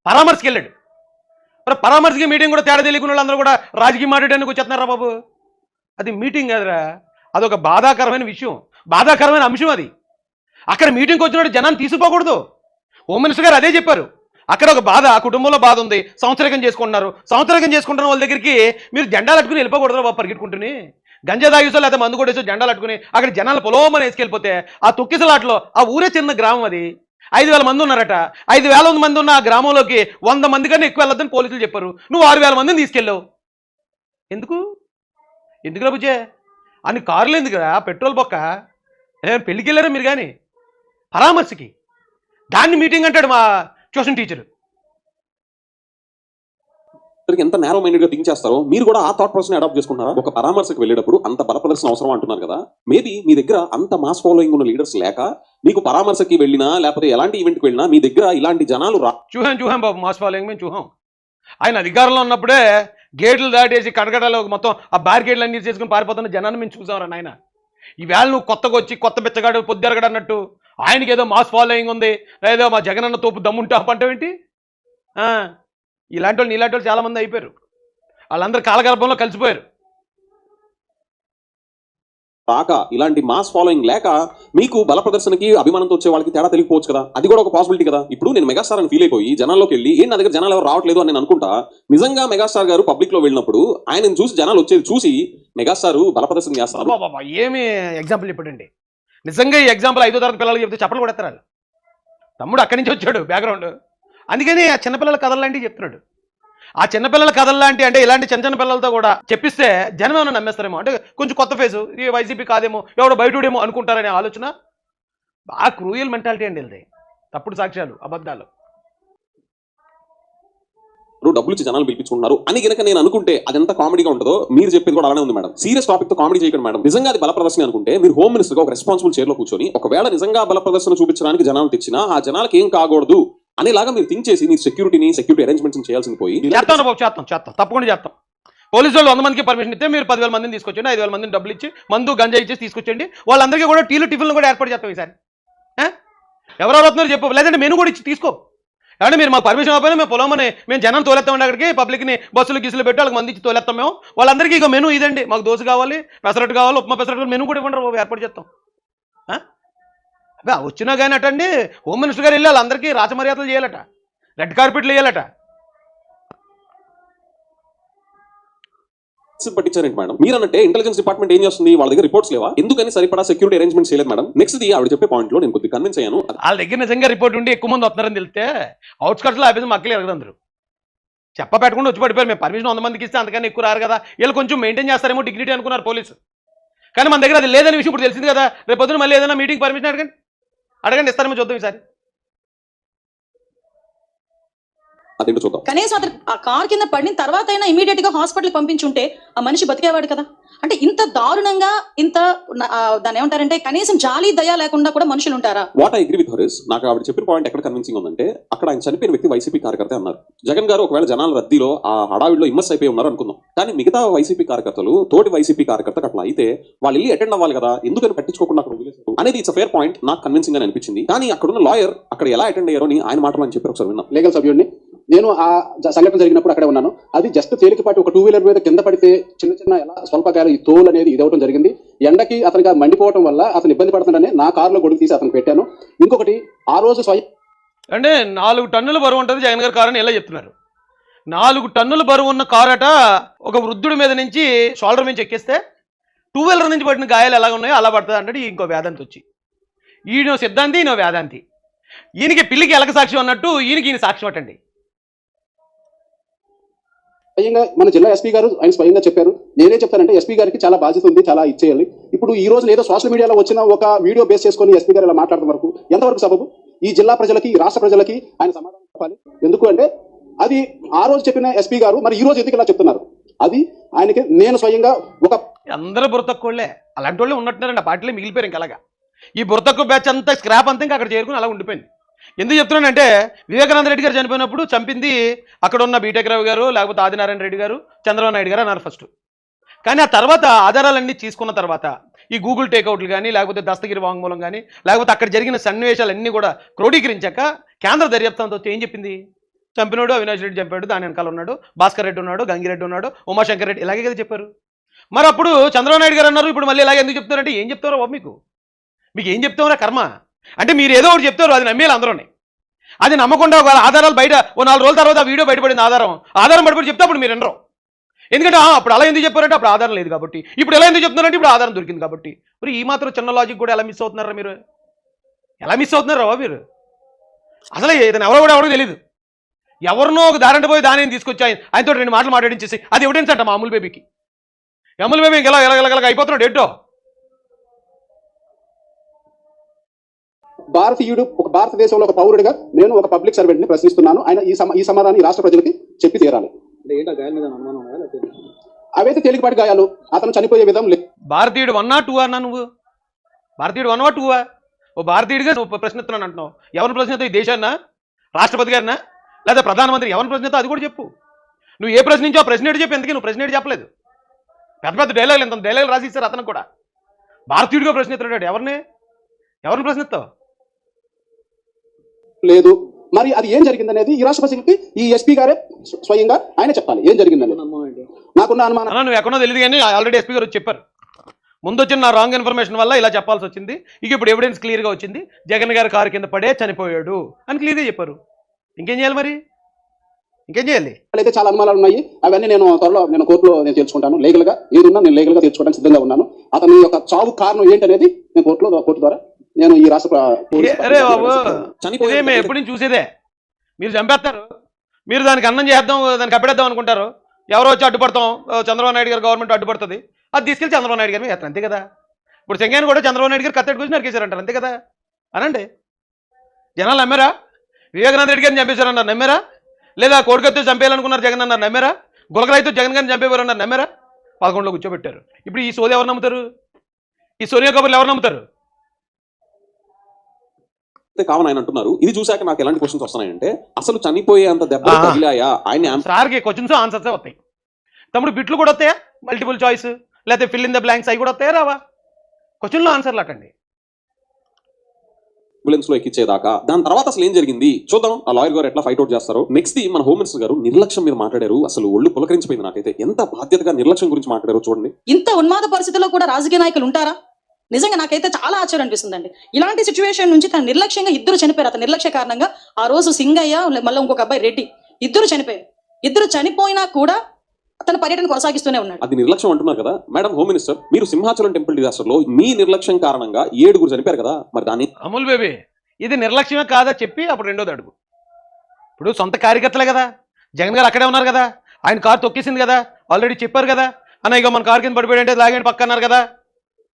[SPEAKER 1] పరామర్శకి వెళ్ళాడు. మరి పరామర్శకి మీటింగ్ కూడా తేడా తెలియకున్న వాళ్ళందరూ కూడా రాజకీయ మాట్లాడడానికి వచ్చేస్తున్నారా బాబు? అది మీటింగ్ కాదురా. అదొక బాధాకరమైన విషయం. బాధాకరమైన అంశం అది. అక్కడ మీటింగ్కి వచ్చినట్టు జనాన్ని తీసుకుపోకూడదు హోమ్ మినిస్టర్ గారు అదే చెప్పారు. అక్కడ ఒక బాధ ఆ కుటుంబంలో బాధ ఉంది. సంవత్సరకం చేసుకుంటున్నారు. సంవత్సరకం చేసుకుంటున్న వాళ్ళ దగ్గరికి మీరు జెండాలు అట్టుకుని వెళ్ళిపోకూడదు బాబు పరిగెట్టుకుంటుని. గంజా తాగేసో లేదా మందు కొట్టేసో జెండాలు అట్టుకుని అక్కడ జనాలు పొలోమని వేసుకెళ్ళిపోతే ఆ తొక్కిసలాట్లో ఆ ఊరే చిన్న గ్రామం అది. ఐదు వేల మంది ఉన్నారట. ఐదు వేల మంది ఉన్న ఆ గ్రామంలోకి వంద మంది కన్నా ఎక్కువ వెళ్ళొద్దని పోలీసులు చెప్పారు. నువ్వు ఆరు వేల మందిని తీసుకెళ్ళావు. ఎందుకు? ఎందుకు బుజ్జే? అన్ని కార్లు ఎందుకురా పెట్రోల్ బొక్క? పెళ్ళికి వెళ్ళారా మీరు కానీ పరామర్శకి. దాన్ని మీటింగ్ అంటాడు మా ట్యూషన్ టీచర్.
[SPEAKER 2] ఇద్దరికి ఎంత నేరో మైండెడ్గా థింక్ చేస్తారో మీరు కూడా ఆ థాట్ ప్రాసెస్ అడాప్ట్ చేసుకుంటారా? ఒక పరామర్శకు వెళ్ళేటప్పుడు అంత బల ప్రదర్శన అవసరం అంటున్నారు కదా. మేబీ మీ దగ్గర అంత మాస్ ఫాలోయింగ్ ఉన్న లీడర్స్ లేక మీకు పరామర్శకి వెళ్ళినా లేకపోతే ఎలాంటి ఈవెంట్కి వెళ్ళినా మీ దగ్గర ఇలాంటి జనాలు రా
[SPEAKER 1] చూహాం చూహాం బాబు మాస్ ఫాలోయింగ్ మేము చూహాం. ఆయన అధికారంలో ఉన్నప్పుడే గేట్లు దాటేసి కడగడాలో మొత్తం ఆ బ్యారికేడ్లు అన్ని చేసుకుని పారిపోతున్న జనాన్ని మేము చూసామరా నాయన. ఈవేళ నువ్వు కొత్తగా వచ్చి కొత్త బిచ్చగాడు పొద్దురగడు అన్నట్టు ఆయనకి ఏదో మాస్ ఫాలోయింగ్ ఉంది ఏదో మా జగనన్న తోపు దమ్ముంటా పంటేంటి ఇలాంటి వాళ్ళు ఇలాంటి వాళ్ళు చాలా మంది అయిపోయారు. వాళ్ళందరూ కాలగర్భంలో కలిసిపోయారు.
[SPEAKER 2] రాక ఇలాంటి మాస్ ఫాలోయింగ్ లేక మీకు బల ప్రదర్శనకి అభిమానంతో వచ్చే వాళ్ళకి తేడా తెలియకపోవచ్చు కదా? అది కూడా ఒక పాసిబిలిటీ కదా? ఇప్పుడు నేను మెగాస్టార్ అని ఫీల్ అయిపోయి జనాల్లోకి వెళ్ళి ఏం నా దగ్గర జనాలు ఎవరు రావట్లేదు? అని నేను అనుకుంటా నిజంగా మెగాస్టార్ గారు పబ్లిక్లో వెళ్ళినప్పుడు ఆయనను చూసి జనాలు వచ్చేది చూసి మెగాస్టార్ బల ప్రదర్శన చేస్తారు.
[SPEAKER 1] ఏమి ఎగ్జాంపుల్ చెప్పండి నిజంగా ఈ ఎగ్జాంపుల్ ఐదో తరగతి పిల్లలకి చెప్తే చెప్పలు కూడా తమ్ముడు అక్కడి నుంచి వచ్చాడు బ్యాక్గ్రౌండ్ అందుకని ఆ చిన్నపిల్లల కథల్లాంటివి చెప్తున్నాడు. ఆ చిన్నపిల్లల కథల్లాంటి అంటే ఇలాంటి చిన్న చిన్న పిల్లలతో కూడా చెప్పిస్తే జనం ఏమైనా నమ్మేస్తారేమో? అంటే కొంచెం కొత్త ఫేసు ఈ వైసీపీ కాదేమో ఎవడో బయటడేమో అనుకుంటారనే ఆలోచన? బాగా క్రూయల్ మెంటాలిటీ అండి వెళ్తాయి తప్పుడు సాక్ష్యాలు అబద్ధాలు.
[SPEAKER 2] డబ్బులు ఇచ్చి జనాలు పిలిపించుకుంటున్నారు అని గనక నేను అనుకుంటే అదంతా కామెడీగా ఉంటుందో మీరు చెప్పేది కూడా అలానే ఉంది మేడం. సీరియస్ టాపిక్తో కామెడీ చేయకండి మేడం. నిజంగా అది బల ప్రదర్శన అనుకుంటే మీరు హోమ్ మినిస్టర్గా ఒక రెస్పాన్సిబుల్ చైర్లో కూర్చొని ఒకవేళ నిజంగా బల ప్రదర్శన చూపించడానికి జనాలు తెచ్చినా ఆ జనాలకి ఏం కాకూడదు. అనేలాగా మీరు థింక్ చేసి మీరు సెక్యూరిటీని సెక్యూరిటీ అరేంజ్మెంట్స్ చేయాల్సింది పోయి
[SPEAKER 1] చేస్తాను బాబు చేస్తాం చేస్తాం తప్పకుండా చేస్తాం పోలీసు వాళ్ళు వంద మందికి పర్మిషన్ ఇస్తే మీరు పదివేల మందిని తీసుకొచ్చండి ఐదు వేల మందిని డబ్బులు ఇచ్చి మందు గంజా ఇచ్చేసి తీసుకొచ్చండి. వాళ్ళందరికీ కూడా టీలు టిఫిన్లు కూడా ఏర్పాటు చేస్తాం ఈసారి. ఎవరెవరు వస్తున్నారు చెప్పు. లేదంటే మెను కూడా ఇచ్చి తీసుకో. అంటే మీరు మాకు పర్మిషన్ ఇవ్వకపోయినా మేము పొలమని మేము జనం తోలేస్తామండి అక్కడికి పబ్లిక్ని బస్సులు గిసులు పెట్టి వాళ్ళకి మంది ఇచ్చి తోలేస్తాం మేము. వాళ్ళందరికీ ఇక మెను ఇదండి. మాకు దోశ కావాలి పెసరట్టు కావాలి ఉప్మా పెసరట్టు మెను కూడా ఇవ్వండి ఏర్పాటు చేస్తాం. అబ్బా వచ్చినా కానీ అటండి. హోమ్ మినిస్టర్ గారు వెళ్ళి వాళ్ళందరికీ రాచమర్యాదలు చేయాలట. రెడ్ కార్పెట్లు వేయాలట.
[SPEAKER 2] పట్టించారండి మేడం? మీరు అన్నట్టే ఇంటెలిజెన్స్ డిపార్ట్మెంట్ ఏం చేస్తుంది? వాళ్ళ దగ్గర రిపోర్ట్స్ లేవా? ఎందుకని సరిపడా సెక్యూరిటీ అరేంజ్మెంట్ చేయలేదు మేడం? నెక్స్ట్ ది ఆవిడ చెప్పే పాయింట్లో నేను కొద్దిగా కన్విన్స్ అయ్యాను.
[SPEAKER 1] వాళ్ళ దగ్గర నిజంగా రిపోర్ట్ ఉండి ఎక్కువ మంది వస్తున్నారని తెలిస్తే అవుట్స్కట్స్లో ఆఫీస్ మక్కలు ఎరగదందరు చెప్ప పెట్టకుండా వచ్చి పడిపోయారు. మేము పర్మిషన్ వంద మందికి ఇస్తే అంతకన్నా ఎక్కువ రారు కదా. వీళ్ళు కొంచెం మెయింటైన్ చేస్తారేమో డిగ్నిటీ అనుకున్నారు పోలీసు. కానీ మన దగ్గర అది లేదని విషయం ఇప్పుడు తెలిసింది కదా. రేపు పొద్దున మళ్ళీ ఏదైనా మీటింగ్ పర్మిషన్ అడగండి. అడగండి ఇస్తారేమో చూద్దాం ఈసారి.
[SPEAKER 2] అదేంటో చూద్దాం.
[SPEAKER 4] కనీసం అతను ఆ కార్ కింద పడిన తర్వాత అయినా ఇమీడియట్గా హాస్పిటల్ పంపించుంటే ఆ మనిషి బతికేవాడు కదా. అంటే ఇంత దారుణంగా ఇంత దాన్ని ఏమంటారంటే కనీసం జాలి దయ లేకుండా కూడా మనుషులు ఉంటారా?
[SPEAKER 2] What I agree with Haris నాకు ఆవిడ చెప్పిన పాయింట్ ఎక్కడ కన్విన్సింగ్ ఉందంటే అక్కడ ఆయన చనిపోయిన వ్యక్తి వైసీపీ కార్యకర్త అన్నారు. జగన్ గారు ఒకవేళ జనాల రద్దీలో ఆ హడావిడిలో ఇమ్మర్స్ అయిపోయి ఉన్నారు అనుకుందాం. కానీ మిగతా వైసీపీ కార్యకర్తలు తోటి వైసీపీ కార్యకర్తకు అట్లా అయితే వాళ్ళు వెళ్ళి అటెండ్ అవ్వాలి కదా ఎందుకని పట్టించుకోకుండా అక్కడ వదిలేశారు? అనేది ఇట్స్ ఫేర్ పాయింట్ నాకు కన్విన్సింగ్ అని అనిపించింది. కానీ అక్కడున్న లాయర్ అక్కడ ఎలా అటెండ్ అయ్యారో అని ఆయన మాటలు అని చెప్పి ఒకసారి విన్నాం.
[SPEAKER 5] లీగల్ సభ్యుడిని? నేను ఆ సంఘటన జరిగినప్పుడు అక్కడే ఉన్నాను. అది జస్ట్ తేలికపాటి ఒక టూ వీలర్ మీద కింద పడితే చిన్న చిన్న ఎలా స్వల్ప గాలి ఈ తోలు అనేది ఇదవటం జరిగింది. ఎండకి అతనికి మండిపోవడం వల్ల అతను ఇబ్బంది పడుతుండని నా కారులో గొడుగు తీసి అతను పెట్టాను. ఇంకొకటి ఆ రోజు స్వయం
[SPEAKER 1] అంటే నాలుగు టన్నుల బరువు ఉంటుంది జగన్ గారి కారు ఎలా ఇలా చెప్తున్నారు. నాలుగు టన్నుల బరువు ఉన్న కారు అట ఒక వృద్ధుడి మీద నుంచి షోల్డర్ నుంచి ఎక్కిస్తే టూ వీలర్ నుంచి పడిన గాయాలు ఎలా ఉన్నాయో అలా పడుతుంది అంటే ఇంకో వేదాంతి వచ్చి. ఈయన సిద్ధాంతి ఈయన వేదాంతి. ఈయనకి పిల్లికి ఎలక సాక్ష్యం అన్నట్టు ఈయనకి ఈయన సాక్ష్యం అటండి
[SPEAKER 5] స్వయంగా మన జిల్లా ఎస్పీ గారు ఆయన స్వయంగా చెప్పారు. నేనే చెప్తానంటే ఎస్పీ గారికి చాలా బాధ్యత ఉంది చాలా ఇచ్చేయాలి. ఇప్పుడు ఈ రోజు ఏదో సోషల్ మీడియాలో వచ్చిన ఒక వీడియో బేస్ చేసుకొని ఎస్పీ గారు ఇలా మాట్లాడడం వరకు ఎంతవరకు సబబు? ఈ జిల్లా ప్రజలకి ఈ రాష్ట్ర ప్రజలకి ఆయన సమాధానం చెప్పాలి. ఎందుకు అంటే అది ఆ రోజు చెప్పిన ఎస్పీ గారు మరి ఈ రోజు ఎందుకు ఇలా చెప్తున్నారు? అది ఆయనకి నేను స్వయంగా ఒక
[SPEAKER 1] అందరూ బుర్రతక్కువలే అలాంటి వాళ్ళు ఉన్నట్టున్నారండి ఆ పార్టీలో మిగిలిపోయారు ఇంకా అలాగా. ఈ బుర్రతక్కువ బ్యాచ్ అంతా స్క్రాప్ అంతా ఇంకా అక్కడ చేరుకుని అలా ఉండిపోయింది. ఎందుకు చెప్తున్నానంటే వివేకానంద రెడ్డి గారు చనిపోయినప్పుడు చంపింది అక్కడ ఉన్న బీటెక్ రావు గారు లేకపోతే ఆదినారాయణ రెడ్డి గారు చంద్రబాబు నాయుడు గారు అన్నారు ఫస్ట్. కానీ ఆ తర్వాత ఆధారాలన్నీ తీసుకున్న తర్వాత ఈ గూగుల్ టేక్అవుట్లు కానీ లేకపోతే దస్తగిరి వాంగ్మూలం కానీ లేకపోతే అక్కడ జరిగిన సన్నివేశాలన్నీ కూడా క్రోడీకరించాక కేంద్ర దర్యాప్తంతో వచ్చి ఏం చెప్పింది? చంపినాడు అవినాష్ రెడ్డి చంపాడు దాని వెనకాల ఉన్నాడు భాస్కర్ రెడ్డి ఉన్నాడు గంగిరెడ్డి ఉన్నాడు ఉమాశంకర్ రెడ్డి ఇలాగే కదా చెప్పారు. మరి అప్పుడు చంద్రబాబు నాయుడు గారు అన్నారు ఇప్పుడు మళ్ళీ ఇలాగే ఎందుకు చెప్తారంటే ఏం చెప్తారో బాబు మీకు? మీకు ఏం చెప్తామరా కర్మ? అంటే మీరు ఏదో ఒకటి చెప్తారు అది నమ్మేలు అందరూనే. అది నమ్మకుండా ఒక ఆధారాలు బయట ఓ నాలుగు రోజుల తర్వాత ఆ వీడియో బయటపడింది ఆధారం. ఆధారం బయటపడి చెప్తే అప్పుడు మీరు వినరు. ఎందుకంటే ఆ, అప్పుడు అలా ఎందుకు చెప్పారంటే అప్పుడు ఆధారం లేదు కాబట్టి. ఇప్పుడు ఎలా ఎందుకు చెప్తున్నారంటే ఇప్పుడు ఆధారం దొరికింది కాబట్టి. మరి ఈ మాత్రం చిన్న లాజిక్ కూడా ఎలా మిస్ అవుతున్నారా మీరు? ఎలా మిస్ అవుతున్నారా బాబు మీరు? అసలు ఇతను ఎవరో కూడా ఎవరో తెలియదు ఎవరినో ఒక దారంట పోయి దాని తీసుకొచ్చి ఆయన ఆయనతో రెండు మాటలు మాట్లాడించేసి అది ఎవిడెన్స్ అంట మా అమూల్ బేబీకి. ఈ అమూల్ బేబీ ఇలా ఇలా ఇలా అయిపోతున్నాడు ఎడ్డో
[SPEAKER 5] భారతీయుడు ఒక భారతదేశంలో ఒక పౌరుడిగా నేను ఒక పబ్లిక్ సర్వెంట్ని ప్రశ్నిస్తున్నాను. ఆయన ఈ సమ ఈ సమాధానం ఈ రాష్ట్ర ప్రజలకి చెప్పి తీరాలి. అవైతే తేలికపాటి గాయాలు అతను చనిపోయే విధం లేదు
[SPEAKER 1] భారతీయుడు వన్ టూ అన్నా నువ్వు? భారతీయుడు వన్ టూ ఓ భారతీయుడిగా నువ్వు ప్రశ్నిస్తున్నాను అంటున్నావు. ఎవరిని ప్రశ్నిస్తావు ఈ దేశాన్న? రాష్ట్రపతి గారినా? లేదా ప్రధానమంత్రి ఎవరిని ప్రశ్నిస్తావు? అది కూడా చెప్పు. నువ్వు ఏ ప్రశ్నించావు ప్రశ్న చెప్పు ఎందుకు? నువ్వు ప్రశ్న చెప్పలేదు. పెద్ద పెద్ద డైలాగులు ఎంత డైలాగులు రాసి ఇస్తారు అతను కూడా. భారతీయుడిగా ప్రశ్నిస్తున్నాడు ఎవరిని? ఎవరిని ప్రశ్నిస్తావు?
[SPEAKER 5] లేదు. మరి అది ఏం జరిగింది అనేది ఈ రాష్ట్ర ప్రజలకి ఈ ఎస్పీ గారే స్వ- స్వయంగా ఆయన చెప్పాలి. ఏం జరిగిందని నాకున్న అనుమానం.
[SPEAKER 1] నువ్వు ఎక్కడో తెలియదు కానీ ఆల్రెడీ ఎస్పీ గారు వచ్చి చెప్పారు. ముందు వచ్చిన నా రాంగ్ ఇన్ఫర్మేషన్ వల్ల ఇలా చెప్పాల్సి వచ్చింది. ఇక ఇప్పుడు ఎవిడెన్స్ క్లియర్గా వచ్చింది. జగన్ గారి కారు కింద పడే చనిపోయాడు అని క్లియర్గా చెప్పారు. ఇంకేం చేయాలి మరి? ఇంకేం చేయాలి?
[SPEAKER 5] అయితే చాలా అనుమానాలు ఉన్నాయి. అవన్నీ నేను త్వరలో నేను కోర్టులో నేను తెలుసుకుంటాను. లీగల్గా ఏది ఉన్నా నేను లీగల్గా తెలుసుకోవడానికి సిద్ధంగా ఉన్నాను. అతని యొక్క చావు కారణం ఏంటనేది నేను కోర్టులో కోర్టు ద్వారా నేను ఈ రాష్ట్ర
[SPEAKER 2] చనిపోయే
[SPEAKER 1] ఎప్పటి నుంచి చూసేదే? మీరు చంపేస్తారు. మీరు దానికి అన్నం చేద్దాం దానికి అప్పడేద్దాం అనుకుంటారు. ఎవరో వచ్చి అడ్డుపడతాం. చంద్రబాబు నాయుడు గారు గవర్నమెంట్ అడ్డుపడుతుంది. అది తీసుకెళ్ళి చంద్రబాబు నాయుడు గారి మీద వేస్తారు అంతే కదా? ఇప్పుడు చెంగాని కూడా చంద్రబాబు నాయుడు గారు కత్తెట్టు కూర్చొని నరికేశారంటారు అంతే కదా? అనండి. జనాలు నమ్మారా? వివేకానంద రెడ్డి గారిని చంపేశారన్నారు నమ్మారా? లేదా కోడికత్తో చంపేయాలనుకున్నారు జగన్ అన్నారు నమ్మారా? గులకరాయితో జగన్ గారిని చంపేవారు అన్నారు నమ్మారా? పదకొండులో కూర్చోబెట్టారు. ఇప్పుడు ఈ సోది ఎవరు నమ్ముతారు? ఈ సోనియా కబుర్లు ఎవరు నమ్ముతారు?
[SPEAKER 2] కావని ఆయన అంటున్నారు. ఇది చూశాక నాకు ఎలాంటి క్వశ్చన్స్ వస్తున్నాయంటే అసలు చనిపోయే అంత దెబ్బలు
[SPEAKER 1] ఆ.
[SPEAKER 2] తగిలాయా? ఆయన
[SPEAKER 1] సార్కి క్వశ్చన్స్ ఆన్సర్స్ వస్తాయి. తమ్ముడు బిట్లు కూడా వస్తాయా? మల్టిపుల్ చాయిస్ లేకపోతే ఫిల్ ఇన్ ద బ్లాంక్స్ అవి కూడా వస్తాయా రావా? క్వశ్చన్లో ఆన్సర్లు అటండి
[SPEAKER 2] అంబులెన్స్లో ఎక్కించేదాకా దాని తర్వాత అసలు ఏం జరిగింది? చూద్దాం. ఆ లాయర్ గారు ఎట్లా ఫైట్ అవుట్ చేస్తారో? నెక్స్ట్ మన హోమ్ మినిస్టర్ గారు నిర్లక్ష్యం మీద మాట్లాడారు. అసలు ఒళ్ళు పులకరించిపోయింది నాకైతే. ఎంత బాధ్యతగా నిర్లక్ష్యం గురించి మాట్లాడారో చూడండి.
[SPEAKER 4] ఇంత ఉన్మాద పరిస్థితిలో కూడా రాజకీయ నాయకులు ఉంటారా? నిజంగా నాకైతే చాలా ఆశ్చర్యం అనిపిస్తుందండి. ఇలాంటి సిచ్యువేషన్ నుంచి తన నిర్లక్ష్యంగా ఇద్దరు చనిపోయారు. అతని నిర్లక్ష్య కారణంగా ఆ రోజు సింగయ్య మళ్ళీ ఇంకొక అబ్బాయి రెడ్డి ఇద్దరు చనిపోయారు. ఇద్దరు చనిపోయినా కూడా తన పర్యటన కొనసాగిస్తూనే ఉన్నాడు.
[SPEAKER 2] అది నిర్లక్ష్యం అంటున్నారు కదా. మేడం హోమ్ మినిస్టర్ మీరు సింహాచలం టెంపుల్ డిజాస్టర్లో మీ నిర్లక్ష్యం కారణంగా ఏడుగురు చనిపోయారు కదా. మరి దాన్ని
[SPEAKER 1] అమూల్ బేబీ ఇది నిర్లక్ష్యమే కాదా చెప్పి అప్పుడు రెండోది అడుగు. ఇప్పుడు సొంత కార్యకర్తలే కదా. జగన్ గారు అక్కడే ఉన్నారు కదా. ఆయన కారు తొక్కేసింది కదా. ఆల్రెడీ చెప్పారు కదా. అన్న ఇక మన కారు కింద పడిపోయాడంటే లాగండి పక్క అన్నారు కదా.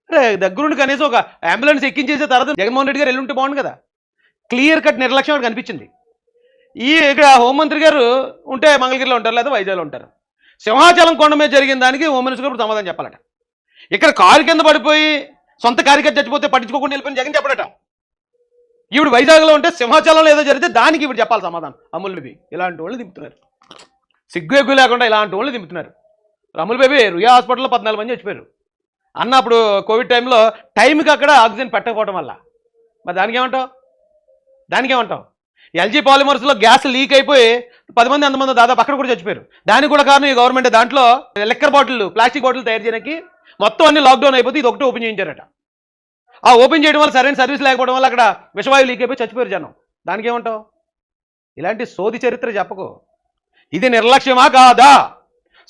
[SPEAKER 1] అరే దగ్గరుండి కనీసం ఒక అంబులెన్స్ ఎక్కించేసే తర్వాత జగన్మోహన్ రెడ్డి గారు ఎల్లుంటే బాగుండు కదా. క్లియర్ కట్ నిర్లక్ష్యం అక్కడ కనిపించింది. ఈ ఇక్కడ హోంమంత్రి గారు ఉంటే మంగళగిరిలో ఉంటారు లేదా వైజాగ్లో ఉంటారు. సింహాచలం కొండ మీద జరిగిన దానికి హోమ్ మినిస్టర్ గారు సమాధానం చెప్పాలట. ఇక్కడ కారు కింద పడిపోయి సొంత కార్యకర్త చచ్చిపోతే పట్టించుకోకుండా వెళ్ళిపోయిన జగన్ చెప్పడట ఈవిడ వైజాగ్లో ఉంటే సింహాచలంలో ఏదో జరిగితే దానికి ఇప్పుడు చెప్పాలి సమాధానం. అమూల్ బేబీ ఇలాంటి వాళ్ళు దింపుతున్నారు. సిగ్గు ఎగ్గు లేకుండా ఇలాంటి వాళ్ళు దింపుతున్నారు. అమూల్ బేబీ రుయా హాస్పిటల్లో పద్నాలుగు మంది చచ్చిపోయారు. అన్న అప్పుడు కోవిడ్ టైంలో టైంకి అక్కడ ఆక్సిజన్ పెట్టకపోవడం వల్ల. మరి దానికి ఏమంటావు దానికి ఏమంటావు ఎల్జీ పాలిమర్స్లో గ్యాస్ లీక్ అయిపోయి పది మంది అంతమంది దాదాపు అక్కడ కూడా చచ్చిపోయారు. దానికి కూడా కారణం ఈ గవర్నమెంట్ దాంట్లో లెక్కర్ బాటిల్ ప్లాస్టిక్ బాటిల్ తయారు చేయడానికి మొత్తం అన్ని లాక్డౌన్ అయిపోతే ఇది ఒకటి ఓపెన్ చేయించారట. ఆ ఓపెన్ చేయడం వల్ల సరైన సర్వీస్ లేకపోవడం వల్ల అక్కడ విషవాయువు లీక్ అయిపోయి చచ్చిపోయారు జనం. దానికి ఏమంటావు ఇలాంటి సోది చరిత్ర చెప్పకు. ఇది నిర్లక్ష్యమా కాదా?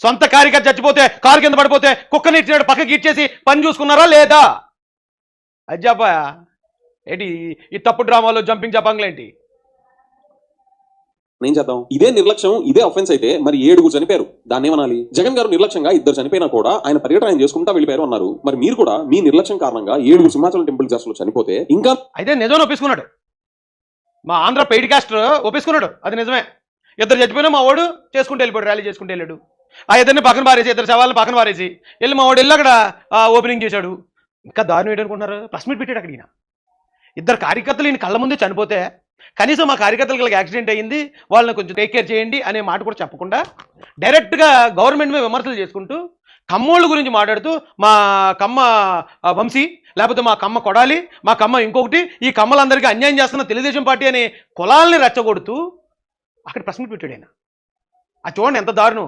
[SPEAKER 1] సొంత కార్యకర్త చచ్చిపోతే కారు కింద పడిపోతే కుక్కని ఇచ్చినాడు పక్కకి ఇచ్చేసి పని చూసుకున్నారా లేదా? అజ్జాపా ఏంటి ఈ- తప్పు డ్రామాలో జంపింగ్ జపాంగ్లేంటి
[SPEAKER 2] ఏం చేద్దాం. ఇదే నిర్లక్ష్యం ఇదే అఫెన్స్ అయితే మరి ఏడుగురు చనిపోయారు. దాన్ని ఏమనాలి? జగన్ గారు నిర్లక్ష్యంగా ఇద్దరు చనిపోయినా కూడా ఆయన పర్యటన ఆయన చేసుకుంటా వెళ్ళిపోయారు అన్నారు. మరి మీరు కూడా మీ నిర్లక్ష్యం కారణంగా ఏడుగురు సింహాచలం టెంపుల్ డిజాస్టర్లో చనిపోతే ఇంకా
[SPEAKER 1] అయితే నిజం ఒప్పేసుకున్నాడు. మా ఆంధ్ర పెయిడ్ కాస్టర్ ఒప్పేసుకున్నాడు. అది నిజమే. ఇద్దరు చచ్చిపోయినా మా వాడు చేసుకుంటూ వెళ్ళిపోయాడు ర్యాలీ చేసుకుంటూ వెళ్ళాడు. ఆ ఇద్దరిని పక్కన పారేసి ఇద్దరు శవాలను పక్కన పారేసి వెళ్ళి మా వాడు వెళ్ళి అక్కడ ఓపెనింగ్ చేశాడు. ఇంకా దారుణం ఏంటనుకుంటున్నారు? ప్రెస్ మీట్ పెట్టాడు అక్కడ ఈయన. ఇద్దరు కార్యకర్తలు ఈయన కళ్ళ ముందే చనిపోతే కనీసం మా కార్యకర్తలకు యాక్సిడెంట్ అయ్యింది వాళ్ళని కొంచెం టేక్ కేర్ చేయండి అనే మాట కూడా చెప్పకుండా డైరెక్ట్గా గవర్నమెంట్ మీద విమర్శలు చేసుకుంటూ కమ్మోళ్ళ గురించి మాట్లాడుతూ మా కమ్మ వంశీ లేకపోతే మా కమ్మ కొడాలి మా కమ్మ ఇంకొకటి ఈ కమ్మలందరికీ అన్యాయం చేస్తున్న తెలుగుదేశం పార్టీ అనే కులాల్ని రెచ్చగొడుతూ అక్కడ ప్రశ్న పెట్టాడు ఆయన ఆ చూడండి ఎంత దారుణం.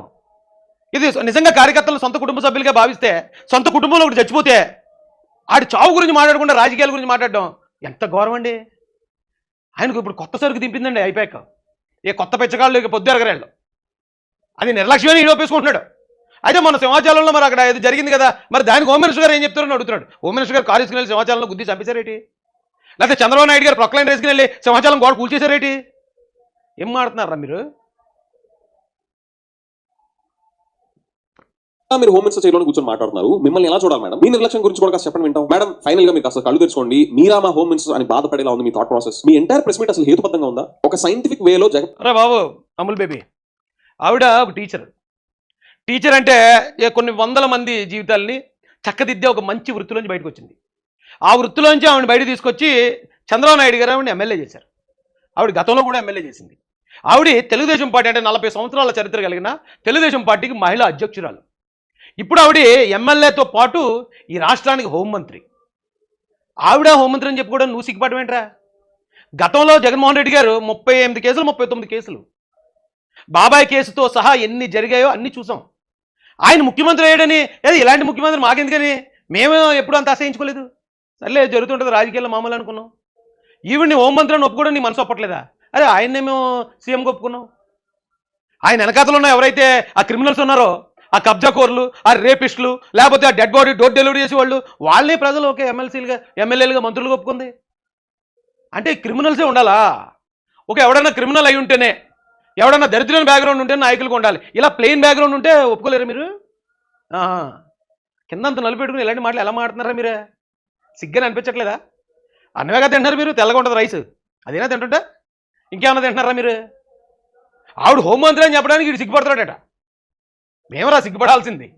[SPEAKER 1] ఇది నిజంగా కార్యకర్తలు సొంత కుటుంబ సభ్యులుగా భావిస్తే సొంత కుటుంబంలో ఒకటి చచ్చిపోతే ఆడి చావు గురించి మాట్లాడకుండా రాజకీయాల గురించి మాట్లాడడం ఎంత గౌరవం అండి? ఆయనకు ఇప్పుడు కొత్త సరుకు దింపిందండి అయిపోయాక ఏ కొత్త పెచ్చగాళ్ళు ఇక పొద్దు ఎరగరాళ్ళు. అది నిర్లక్ష్యమని ఈయన అయితే మన సింహాచలంలో మరి అక్కడ ఇది జరిగింది కదా మరి దానికి హోమ్ మినిస్టర్ గారు ఏం చెప్తారని అడుగుతున్నాడు. హోమ్ మినిస్టర్ గారు కారు తీసుకుని వెళ్ళి సింహాచలంలో గుద్ది చంపేశారేటి లేకపోతే చంద్రబాబు నాయుడు గారు ప్రొక్లైన్ వేసుకుని వెళ్ళి సింహాచలం గోడ కూల్చేశారేటి ఏం మాడుతున్నారా మీరు?
[SPEAKER 2] మీరు హోమ్ మినిస్టర్ చైర్లో కూర్చొని మాట్లాడుతున్నారు. మిమ్మల్ని ఎలా చూడాలి మేడం? మీ నిర్లక్ష్యం గురించి కూడా చెప్పండి వింటాం. మేడం ఫైనల్గా మీకు అసలు కళ్ళు తెచ్చుకోండి మీరా మా హోమ్ మినిస్టర్ అని బాధపడేలా ఉంది మీ థాట్ ప్రాసెస్ మీ ఎంటైర్ ప్రెస్ మీట్ అసలు హేతుబద్ధంగా ఉందా? ఒక సైంటిఫిక్ వేలో జగన్
[SPEAKER 1] అరే బాబు అమూల్ బేబీ. ఆవిడ ఒక టీచర్ టీచర్ అంటే కొన్ని వందల మంది జీవితాల్ని చక్కదిద్దే ఒక మంచి వృత్తిలోంచి బయటకు వచ్చింది. ఆ వృత్తిలోంచి ఆవిడ బయట తీసుకొచ్చి చంద్రబాబు నాయుడు గారు ఆవిడ ఎమ్మెల్యే చేశారు. ఆవిడ గతంలో కూడా ఎమ్మెల్యే చేసింది. ఆవిడ తెలుగుదేశం పార్టీ అంటే నలభై సంవత్సరాల చరిత్ర కలిగిన తెలుగుదేశం పార్టీకి మహిళా అధ్యక్షురాలు. ఇప్పుడు ఆవిడ ఎమ్మెల్యేతో పాటు ఈ రాష్ట్రానికి హోంమంత్రి. ఆవిడ హోంమంత్రి అని చెప్పుకోవడం నువ్వు సిగ్గుపడడం ఏంట్రా? గతంలో జగన్మోహన్ రెడ్డి గారు ముప్పై ఎనిమిది కేసులు ముప్పై తొమ్మిది కేసులు. బాబాయ్ కేసుతో సహా ఎన్ని జరిగాయో అన్ని చూసాం. ఆయన ముఖ్యమంత్రి అయ్యాడని ఏది ఇలాంటి ముఖ్యమంత్రి మాకెందుకని మేమే ఎప్పుడు అంత ఆశయించుకోలేదు. సర్లే జరుగుతుంటుంది రాజకీయాల్లో మామూలు అనుకున్నాం. ఈవిడిని హోంమంత్రి అని ఒప్పుకోవడం నీ మనసు ఒప్పట్లేదా? అరే ఆయన్నే మేము సీఎంగా ఒప్పుకున్నాం. ఆయన వెనకాతలో ఉన్న ఎవరైతే ఆ క్రిమినల్స్ ఉన్నారో ఆ కబ్జాకోర్లు ఆ రేపిస్టులు లేకపోతే ఆ డెడ్ బాడీ డోర్ డెలివరీ చేసే వాళ్ళు వాళ్ళని ప్రజలు ఒక ఎమ్మెల్సీలుగా ఎమ్మెల్యేలుగా మంత్రులు ఒప్పుకుంది? అంటే క్రిమినల్సే ఉండాలా? ఒక ఎవడన్నా క్రిమినల్ అయి ఉంటేనే ఎవడన్నా దరిద్రమైన బ్యాక్గ్రౌండ్ ఉంటే నాయకులకు ఉండాలి. ఇలా ప్లెయిన్ బ్యాక్గ్రౌండ్ ఉంటే ఒప్పుకోలేరు మీరు? కింద కిందంత నలిపెట్టుకుని ఇలాంటి మాటలు ఎలా మాట్లాడుతున్నారా మీరే? సిగ్గని అనిపించట్లేదా? అన్నవేగా తింటున్నారు మీరు తెల్లగా ఉంటుంది రైస్ అదేనా తింటుంటే? ఇంకేమన్నా తింటున్నారా మీరు? ఆవిడ హోంమంత్రి అని చెప్పడానికి ఇటు సిగ్గుపడుతున్నాడట. మేమరా సిగ్గుపడాల్సింది.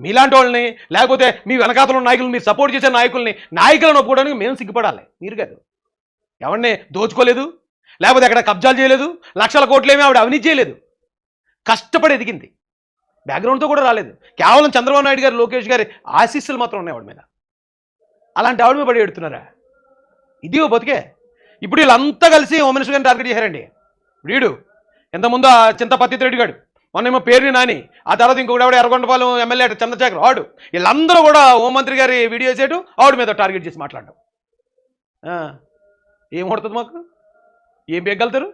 [SPEAKER 1] మీలాంటి వాళ్ళని లేకపోతే మీ వెనకాతల నాయకులు మీరు సపోర్ట్ చేసే నాయకుల్ని నాయకులను ఒప్పుకోవడానికి మేము సిగ్గుపడాలి. మీరు కాదు. ఎవరిని దోచుకోలేదు లేకపోతే అక్కడ కబ్జాలు చేయలేదు లక్షల కోట్లేమీ ఆవిడ అవినీతి చేయలేదు. కష్టపడి ఎదిగింది. బ్యాక్గ్రౌండ్తో కూడా రాలేదు. కేవలం చంద్రబాబు నాయుడు గారు లోకేష్ గారి ఆశీస్సులు మాత్రం ఉన్నాయి ఆవిడ మీద. అలాంటి ఆవిడ మీద పడి ఎడుతున్నారా ఇది బతికే. ఇప్పుడు వీళ్ళంతా కలిసి హోమ్ మినిస్టర్ గారిని టార్గెట్ చేశారండి. వీడు ఇంతకుముందు ఆ చింతపత్తి రెడ్డి గాడు మొన్నేమో పేరుని నాని ఆ తర్వాత ఇంకొకటి ఆవిడ ఎర్రగొండపాలెం ఎమ్మెల్యే అటు చంద్రశేఖర్ ఆడు. వీళ్ళందరూ కూడా హోంమంత్రి గారి వీడియో చేసేటు ఆవిడ మీద టార్గెట్ చేసి మాట్లాడడం. ఏం కొడుతుంది మాకు? ఏం పెగ్గలుతారు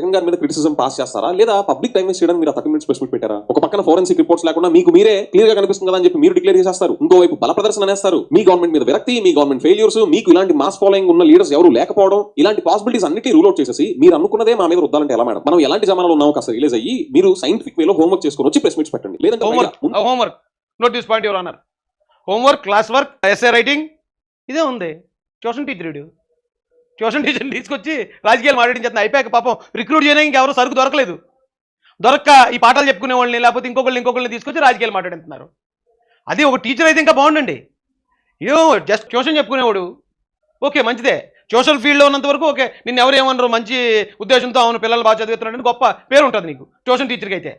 [SPEAKER 2] జగన్ గారి మీద క్రిటిసిజం పాస్ చేస్తారా? లేదా పబ్లిక్ టైం వేస్ట్ చేయడానికి మీరు థర్టీ మినిట్స్ ప్రెస్ మీట్ పెట్టారా? ఒక పక్కన ఫోరెన్సిక్ రిపోర్ట్స్ లేకుండా మీకు మీరే క్లియర్గా కనిపిస్తుంది కదా అని చెప్పి మీరు డిక్లేర్ చేసేస్తారు. ఇంకోవైపు బల ప్రదర్శన అనేస్తారు. మీ గవర్నమెంట్ మీద విరక్తి మీ గవర్నమెంట్ ఫెయిల్యూర్స్ మీకు ఇలాంటి మాస్ ఫాలోయింగ్ ఉన్న లీడర్స్ ఎవరు లేకపోవడం ఇలాంటి పాసిబిలిటీస్ అన్నిటి రూల్ అవుట్ చేసేసి మీరు అనుకున్నదే మా మీద రుద్దాలంటే ఎలా మేడం మనం ఎలాంటి జమానాలు ఉన్నామో కాస్త రిలీజ్ అయ్యి మీరు సైంటిఫిక్ వేలో హోంవర్క్ చేసుకొని వచ్చి ప్రెస్ మీట్స్ పెట్టండి. లేదంటే
[SPEAKER 1] హోంవర్క్
[SPEAKER 2] ముందు-
[SPEAKER 1] homework note this point homework class work SA writing ఇదే ఉంది. ట్యూషన్ టీచర్ ట్యూషన్ టీచర్ని తీసుకొచ్చి రాజకీయాలు మాట్లాడించేస్తున్నా అయిపోయాక పాపం రిక్రూట్ చేయడానికి ఇంకెవరు సరుకు దొరకలేదు. దొరక్క ఈ పాఠాలు చెప్పుకునే వాళ్ళని లేకపోతే ఇంకొకళ్ళని ఇంకొకళ్ళని తీసుకొచ్చి రాజకీయాలు మాట్లాడుతున్నారు అది ఒక టీచర్ అయితే ఇంకా బాగుండండి. ఏమో జస్ట్ ట్యూషన్ చెప్పుకునేవాడు. ఓకే మంచిదే. సోషల్ ఫీల్డ్లో ఉన్నంత వరకు ఓకే నిన్ను ఎవరు ఏమన్నారు మంచి ఉద్దేశంతో అవును పిల్లలు బాగా చదువుతున్నాడని గొప్ప పేరు ఉంటుంది నీకు ట్యూషన్ టీచర్కి అయితే.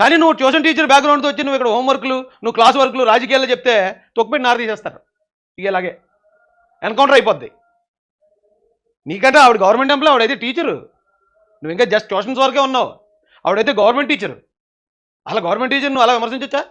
[SPEAKER 1] కానీ నువ్వు ట్యూషన్ టీచర్ బ్యాక్గ్రౌండ్తో వచ్చి నువ్వు ఇక్కడ హోంవర్క్లు నువ్వు క్లాస్ వర్క్లు రాజకీయాల్లో చెప్తే తొక్కుపెట్టి నార తీసేస్తారు. ఇక ఇలాగే ఎన్కౌంటర్ అయిపోద్ది. నీకంటే ఆవిడ గవర్నమెంట్ ఎంప్లాయ్ ఆవిడైతే టీచరు. నువ్వు ఇంకా జస్ట్ ట్యూషన్స్ వరకే ఉన్నావు. ఆవిడైతే గవర్నమెంట్ టీచరు. అలా గవర్నమెంట్ టీచర్ నువ్వు అలా విమర్శించచ్చా?